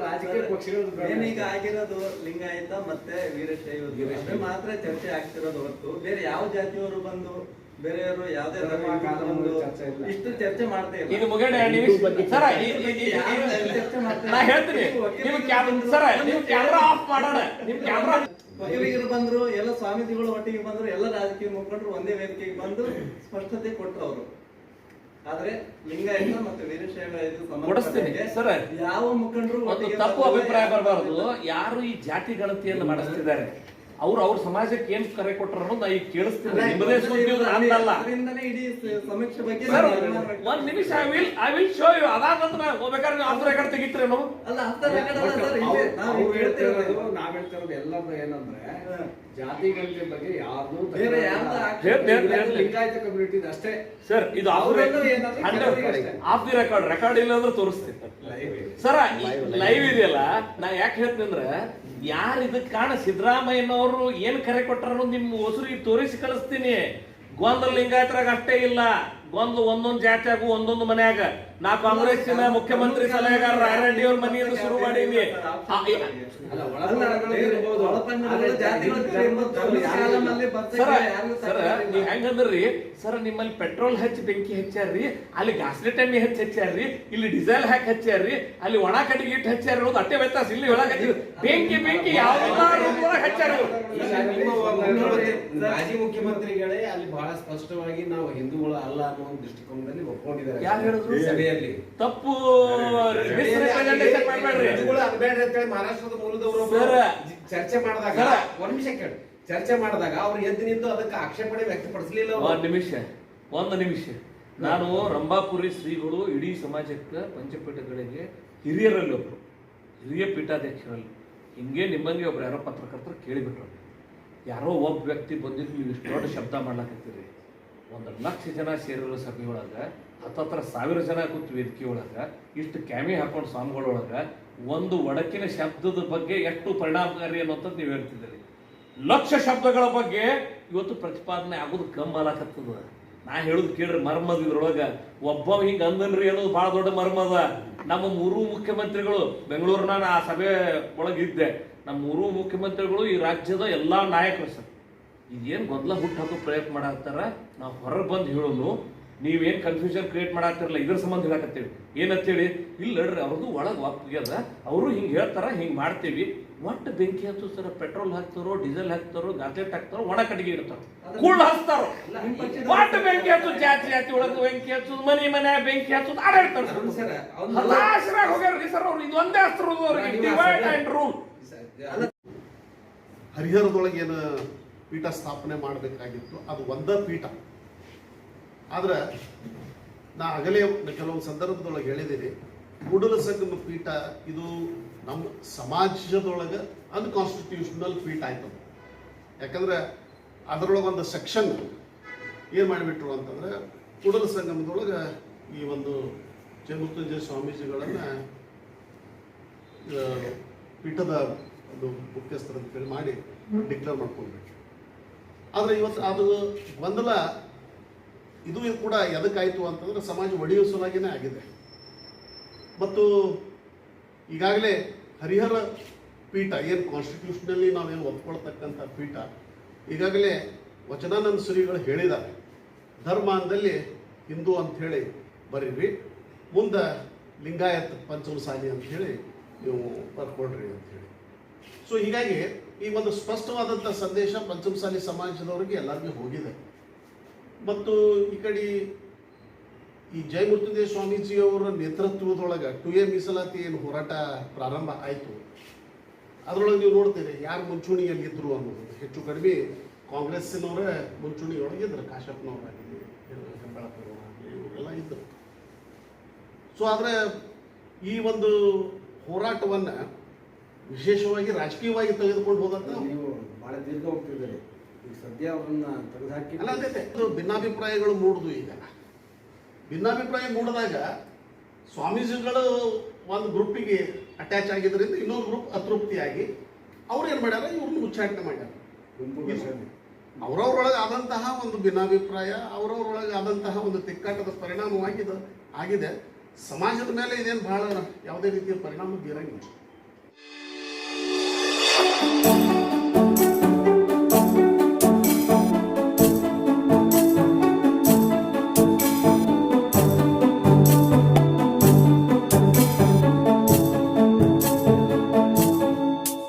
[SPEAKER 5] ರಾಜಕೀಯ ಪಕ್ಷಗಳು
[SPEAKER 6] ಈಗ ಆಗಿರೋದು ಲಿಂಗಾಯತ ಮತ್ತೆ ವೀರಶೈವ. ಮಾತ್ರ ಚರ್ಚೆ ಆಗ್ತಿರೋದು ಹೊರತು. ಬೇರೆ ಯಾವ ಜಾತಿಯವರು ಬಂದು ಬೇರೆಯವರು ಯಾವುದೇ
[SPEAKER 5] ಧರ್ಮ, ಕಾನೂನು.
[SPEAKER 6] ಇಷ್ಟು ಚರ್ಚೆ ಮಾಡ್ತಾ ಇಲ್ಲ.
[SPEAKER 2] ಸರ ನಾ ಹೇಳ್ತೀನಿ. ನಿಮ್ ಸರ ನಿಮ್ ಕ್ಯಾಮ್ರಾ ಆಫ್ ಮಾಡೋಣ. ನಿಮ್ ಕ್ಯಾಮ್ರಾ
[SPEAKER 6] ಬಂದ್ರು ಎಲ್ಲ ಸ್ವಾಮೀಜಿಗಳು ಒಟ್ಟಿಗೆ ಬಂದ್ರು ಎಲ್ಲ ರಾಜಕೀಯ ಮುಖಂಡರು ಒಂದೇ ವೇದಿಕೆಗೆ ಬಂದು ಸ್ಪಷ್ಟತೆ ಕೊಟ್ರು ಅವರು. ಆದ್ರೆ ಲಿಂಗಾಯತ ಮತ್ತೆ ವೀರಶೈವ ಯಾವ ಮುಖಂಡರು
[SPEAKER 2] ತಪ್ಪು ಅಭಿಪ್ರಾಯ ಬರಬಾರದು. ಯಾರು ಈ ಜಾತಿ ಗಣತಿಯನ್ನು ಮಾಡಿಸ್ತಿದ್ದಾರೆ? ಅವ್ರು ಅವ್ರ ಸಮಾಜಕ್ಕೆ ಏನ್ ಕರೆ ಕೊಟ್ಟರು ಅನ್ನೋದು ನಾ ಈಗ ಕೇಳಿಸ್ತೀನಿ. ನಿಮ್ಮದೇ ಸುದ್ದಿ ಅಂದಲ್ಲ.
[SPEAKER 6] ಅದರಿಂದನೇ ಇಡೀ ಸಮೀಕ್ಷೆ ಬಗ್ಗೆ.
[SPEAKER 2] ಒಂದ್ ನಿಮಿಷ I will I will show you ಅದಾದ ನಂತರ ಹೋಗ್ಬೇಕಾದ್ರೆ ನೀವು ಆಫ್ ರೆಕಾರ್ಡ್ ತೆಗಿತ್ರೇನು?
[SPEAKER 6] ಅಲ್ಲ ಹತ್ತ ರೆಕಾರ್ಡ್ ಅಲ್ಲ ಸರ್ ಇಲ್ಲೇ
[SPEAKER 5] ಅವ್ರು-
[SPEAKER 6] ನಾವು ಹೇಳ್ತಿರೋದು
[SPEAKER 5] ಹೇಳ್ತಿರೋದು ನಾವ್ ಹೇಳ್ತಿರೋದು ಎಲ್ಲರೂ ಏನಂದ್ರೆ ಜಾತಿ ಗಣತಿ ಬಗ್ಗೆ ಯಾರ್ದು ಲಿಂಗಾಯತ ಕಮ್ಯುನಿಟಿ ಅಷ್ಟೇ.
[SPEAKER 2] ಸರ್ ಇದು ಆಫ್ ದಿ ರೆಕಾರ್ಡ್ ರೆಕಾರ್ಡ್ ಇಲ್ಲ ಅಂದ್ರೆ ತೋರಿಸ್ತೀನಿ.
[SPEAKER 5] Live.
[SPEAKER 2] ಸರ ಲೈವ್ ಇದೆಯಲ್ಲ ನಾ ಯಾಕೆ ಹೇಳ್ತೀನಿ ಅಂದ್ರೆ ಯಾರು ಇದಕ್ಕೆ ಕಾರಣ? ಸಿದ್ದರಾಮಯ್ಯನವರು ಏನು ಕರೆ ಕೊಟ್ಟಾರ? ನಿಮ್ಮ ಹೊಸರಿಗೆ ತೋರಿಸಿ ಕಳಿಸ್ತೀನಿ. ಗೋಂದಲ್ ಲಿಂಗಾಯತರಾಗ ಅಷ್ಟೇ ಇಲ್ಲ. ಗೊಂದಲ ಒಂದೊಂದು ಜಾತ್ಯಾಗು ಒಂದೊಂದು ಮನ್ಯಾಗ. ನಾ ಕಾಂಗ್ರೆಸ್ ಮುಖ್ಯಮಂತ್ರಿ ಸಲಹೆಗಾರ ರೆಡ್ಡಿ ಅವ್ರ ಮನೆಯನ್ನು ಶುರು ಮಾಡೀನಿ ಸರ
[SPEAKER 6] ಯಾರಿಗೂ
[SPEAKER 2] ನೀವ್ ಹೆಂಗಂದ್ರಿ ಸರ್ ನಿಮ್ಮಲ್ಲಿ ಪೆಟ್ರೋಲ್ ಹಚ್ಚಿ ಬೆಂಕಿ ಹಚ್ಚಾರ್ರಿ ಅಲ್ಲಿ ಗಾಸ್ಲೆಟ್ ಎಣ್ಣೆ ಹಚ್ಚಿ ಹಚ್ಚಾರ್ರಿ ಇಲ್ಲಿ ಡೀಸೆಲ್ ಹಾಕಿ ಹಚ್ಚಾರ್ರಿ ಅಲ್ಲಿ ಒಣ ಕಟ್ಟಿಗೆ ಇಟ್ಟು ಹಚ್ಚಾರ ಅನ್ನೋದು ಅಟ್ಟೆ ವ್ಯತ್ಯಾಸ ಇಲ್ಲಿ ಒಳಗೆ ಬೆಂಕಿ ಬೆಂಕಿ ಯಾವ ಹಚ್ಚಾರ
[SPEAKER 4] ಮಾಜಿ ಮುಖ್ಯಮಂತ್ರಿಗಳೇ ಅಲ್ಲಿ ಬಹಳ ಸ್ಪಷ್ಟವಾಗಿ ನಾವು ಹಿಂದೂಗಳು ಅಲ್ಲ ಅನ್ನೋ ಒಂದು ದೃಷ್ಟಿಕೋನದಲ್ಲಿ ಒಪ್ಕೊಂಡಿದ್ದಾರೆ.
[SPEAKER 2] ಯಾರ್ ಹೇಳಿದ್ರು?
[SPEAKER 4] ಸಭೆಯಲ್ಲಿ.
[SPEAKER 2] ತಪ್ಪು. ಮಿಸ್ರೆಪ್ರೆಸೆಂಟೇಷನ್ ಮಾಡ್ಬೇಡ್ರಿ.
[SPEAKER 4] ಹಿಂದೂಗಳು ಅನ್ಬೇಡ್ರಿ ಅಂತೇಳಿ ಮಹಾರಾಷ್ಟ್ರದ ಮೂಲದವರು
[SPEAKER 2] ಸರ್.
[SPEAKER 4] ಚರ್ಚೆ ಮಾಡಿದಾಗ. ಒಂದ್ ನಿಮಿಷ ಕೇಳಿ. ಚರ್ಚೆ ಮಾಡಿದಾಗ ಅವ್ರು ಎದ್ದು ನಿಂತು ಅದಕ್ಕೆ ಆಕ್ಷೇಪಣೆ ವ್ಯಕ್ತಪಡಿಸಲಿಲ್ಲ
[SPEAKER 2] ಒಂದ್ ನಿಮಿಷ. ಒಂದು ನಿಮಿಷ. ನಾನು ರಂಭಾಪುರಿ ಶ್ರೀಗಳು ಇಡೀ ಸಮಾಜಕ್ಕೆ ಪಂಚಪೀಠಗಳಿಗೆ ಹಿರಿಯರಲ್ಲಿ ಒಬ್ರು. ಹಿರಿಯ ಪೀಠಾಧ್ಯಕ್ಷರಲ್ಲಿ. ಹಿಂಗೆ ನಿಮ್ಮಂಗೆ ಒಬ್ರು ಯಾರೋ ಪತ್ರಕರ್ತರು ಕೇಳಿಬಿಟ್ರು. ಯಾರೋ ಒಬ್ಬ ವ್ಯಕ್ತಿ ಬಂದಿದ್ದು ನೀವು ಇಷ್ಟು ದೊಡ್ಡ ಶಬ್ದ ಮಾಡ್ಲಾಕತ್ತೀರಿ. ಒಂದು ಲಕ್ಷ ಜನ ಸೇರಿರೋ ಸಭೆ ಒಳಗೆ ಹತ್ತತ್ರ ಸಾವಿರ ಜನ ಕೂತು ವೇದಿಕೆ ಒಳಗೆ, ಇಷ್ಟು ಕ್ಯಾಮಿ ಹಾಕೊಂಡು ಸ್ವಾಮಿಗಳೊಳಗೆ ಒಂದು ಒಡಕಿನ ಶಬ್ದದ ಬಗ್ಗೆ ಎಷ್ಟು ಪರಿಣಾಮಕಾರಿ ಅನ್ನೋಂಥದ್ದು ನೀವು ಹೇಳ್ತಿದ್ದೀರಿ. ಲಕ್ಷ ಶಬ್ದಗಳ ಬಗ್ಗೆ ಇವತ್ತು ಪ್ರತಿಪಾದನೆ ಆಗೋದು ಕಮ್ಮಿ ಆಲಾಕತ್ತದ ನಾ ಹೇಳುದು ಕೇಳ್ರಿ ಮರ್ಮದ ಇದ್ರೊಳಗೆ. ಒಬ್ಬ ಹಿಂಗ ಅಂದನ್ರಿ ಅನ್ನೋದು ಬಹಳ ದೊಡ್ಡ ಮರ್ಮದ. ನಮ್ಮ ಮೂರು ಮುಖ್ಯಮಂತ್ರಿಗಳು ಬೆಂಗಳೂರಿನ ಆ ಸಭೆ ಒಳಗಿದ್ದೆ. ನಮ್ಮ ಮೂರು ಮುಖ್ಯಮಂತ್ರಿಗಳು ಈ ರಾಜ್ಯದ ಎಲ್ಲಾ ನಾಯಕರು ಸರ್. ಇದೇನ್ ಗೊದ್ಲ ಹುಟ್ಟು ಹಾಕೋ ಪ್ರಯತ್ನ ಮಾಡತ್ತಾರ ನಾವು ಹೊರಗೆ ಬಂದು ಹೇಳೋನು ನೀವೇನು ಕನ್ಫ್ಯೂಷನ್ ಕ್ರಿಯೇಟ್ ಮಾಡಾಕ್ತಿರಲ್ಲ ಇದ್ರ ಸಂಬಂಧ ಹೇಳಕತ್ತೀವಿ ಏನಂತೇಳಿ ಇಲ್ಲ ನಡ್ರಿ ಅವ್ರದ್ದು ಒಳಗೆ ಒಪ್ಪಿಗೆದ ಅವರು ಹಿಂಗೆ ಹೇಳ್ತಾರ ಹಿಂಗೆ ಮಾಡ್ತೀವಿ. ಒಟ್ಟು ಬೆಂಕಿ ಹತ್ತು ಸರ ಪೆಟ್ರೋಲ್ ಹಾಕ್ತಾರೋ ಡೀಸೆಲ್ ಹಾಕ್ತಾರೋ ಗಾಜೆಟ್ ಹಾಕ್ತಾರೋ ಒಣ ಕಟ್ಟಿಗೆ ಇರ್ತಾರ ಕುಳ್ಳು ಹಚ್ತಾರೋ ಒಟ್ಟು ಬೆಂಕಿ ಹಚ್ಚು ಜಾತಿ ಜಾತಿ ಒಳಗೆ ಬೆಂಕಿ ಹಚ್ಚುದು ಮನೆ ಮನೆ ಬೆಂಕಿ ಹಚ್ಚುದು ಆಡಾಡ್ತಾರೆ
[SPEAKER 4] ಸರ್,
[SPEAKER 2] ಹೋಗ್ಯಾರ ಹೋಗ್ಯಾರ್ರಿ ಸರ್ ಅವ್ರು ಇದು ಒಂದೇ ಅಸ್ತ್ರ ಡಿವೈಡ್ ಅಂಡ್ ರೂಲ್
[SPEAKER 7] ಹರಿಹರದೊಳಗೆ ಏನು ಪೀಠ ಸ್ಥಾಪನೆ ಮಾಡಬೇಕಾಗಿತ್ತು. ಅದು ಒಂದ ಪೀಠ. ಆದ್ರೆ ನಾ ಅಗಲೇ ಕೆಲವು ಸಂದರ್ಭದೊಳಗೆ ಹೇಳಿದ್ದೀನಿ. ಕೂಡಲ ಸಂಗಮ ಪೀಠ ಇದು ನಮ್ಮ ಸಮಾಜದೊಳಗೆ ಅನ್ಕಾನ್ಸ್ಟಿಟ್ಯೂಷನಲ್ ಪೀಠ ಆಯ್ತು. ಅದು. ಯಾಕಂದ್ರೆ ಅದರೊಳಗೆ ಒಂದು ಸೆಕ್ಷನ್ ಏನು ಮಾಡಿಬಿಟ್ರು ಅಂತಂದ್ರೆ ಕೂಡಲ ಸಂಗಮದೊಳಗೆ ಈ ಒಂದು ಜಯಮೃತ್ಯುಂಜಯ ಸ್ವಾಮೀಜಿಗಳನ್ನು ಪೀಠದ ಒಂದು ಮುಖ್ಯಸ್ಥರ ಅಂತೇಳಿ ಮಾಡಿ ಡಿಕ್ಲೇರ್ ಮಾಡ್ಕೊಂಡ್ಬಿಟ್ರು ಆದರೆ ಇವತ್ತು ಅದು ಗೊಂದಲ ಇದು ಕೂಡ ಎದಕ್ಕಾಯಿತು ಅಂತಂದ್ರೆ ಸಮಾಜ ಒಡೆಯುವ ಸಲುವಾಗಿನೇ ಆಗಿದೆ. ಮತ್ತು ಈಗಾಗಲೇ ಹರಿಹರ ಪೀಠ, ಏನು ಕಾನ್ಸ್ಟಿಟ್ಯೂಷನಲ್ಲಿ ನಾವೇನು ಒಪ್ಕೊಳ್ತಕ್ಕಂಥ ಪೀಠ, ಈಗಾಗಲೇ ವಚನಾನಂದ ಶ್ರೀಗಳು ಹೇಳಿದ್ದಾರೆ. ಧರ್ಮ ಅಂದಲ್ಲಿ ಹಿಂದೂ ಅಂತ ಹೇಳಿ ಬರೀರಿ, ಮುಂದೆ ಲಿಂಗಾಯತ್ ಪಂಚಮಸಾಲಿ ಅಂತ ಹೇಳಿ ನೀವು ಬರ್ಕೊಡ್ರಿ ಅಂತ ಹೇಳಿ ಸೊ ಹೀಗಾಗಿ ಈ ಒಂದು ಸ್ಪಷ್ಟವಾದಂಥ ಸಂದೇಶ ಪಂಚಮಸಾಲಿ ಸಮಾಜದವರಿಗೆ ಎಲ್ಲರಿಗೂ ಹೋಗಿದೆ. ಮತ್ತು ಈ ಕಡೆ ಈ ಜಯಮೃತ್ಯುಂಜಯ ಸ್ವಾಮೀಜಿಯವರ ನೇತೃತ್ವದೊಳಗೆ ಟು ಎ ಮೀಸಲಾತಿ ಏನು ಹೋರಾಟ ಪ್ರಾರಂಭ ಆಯಿತು. ಅದರೊಳಗೆ ನೀವು ನೋಡ್ತೀರಿ, ಯಾರು ಮುಂಚೂಣಿಯಲ್ಲಿದ್ದರು ಅನ್ನೋದು. ಹೆಚ್ಚು ಕಡಿಮೆ ಕಾಂಗ್ರೆಸ್ಸಿನವರೇ ಮುಂಚೂಣಿಯೊಳಗೆ ಇದ್ರು ಕಾಶಪ್ಪನವರಾಗಲಿ ಇವರೆಲ್ಲ ಇದ್ದರು ಸೊ ಆದರೆ ಈ ಒಂದು ಹೋರಾಟವನ್ನು ವಿಶೇಷವಾಗಿ ರಾಜಕೀಯವಾಗಿ ತೆಗೆದುಕೊಳ್ಬಹುದಂತ
[SPEAKER 5] ನೀವು ಬಹಳ ದೀರ್ಘ ಹೋಗ್ತಿದ್ದೀರಿ. ಈಗ ಸದ್ಯ ಅವ್ರನ್ನ ತೆಗೆದುಹಾಕಿ
[SPEAKER 7] ಅಲ್ಲ ಅದೇ ಭಿನ್ನಾಭಿಪ್ರಾಯಗಳು ಮೂಡುದು ಈಗ. ಭಿನ್ನಾಭಿಪ್ರಾಯ ಮೂಡಿದಾಗ ಸ್ವಾಮೀಜಿಗಳು ಒಂದು ಗ್ರೂಪಿಗೆ ಅಟ್ಯಾಚ್ ಆಗಿದ್ದರಿಂದ ಇನ್ನೊಂದು ಗ್ರೂಪ್ ಅತೃಪ್ತಿಯಾಗಿ ಅವ್ರು ಏನು ಮಾಡ್ಯಾರ? ಇವ್ರನ್ನ ಉಚ್ಚಾಟನೆ ಮಾಡ್ಯಾರ. ಅವರವ್ರೊಳಗೆ ಆದಂತಹ ಒಂದು ಭಿನ್ನಾಭಿಪ್ರಾಯ ಅವರವರೊಳಗೆ ಆದಂತಹ ಒಂದು ತಿಕ್ಕಾಟದ ಪರಿಣಾಮವಾಗಿದೆ ಆಗಿದೆ. ಸಮಾಜದ ಮೇಲೆ ಇದೇನು ಬಹಳ ಯಾವುದೇ ರೀತಿಯ ಪರಿಣಾಮ ಬೀರಂಗಿಲ್ಲ. Thank you.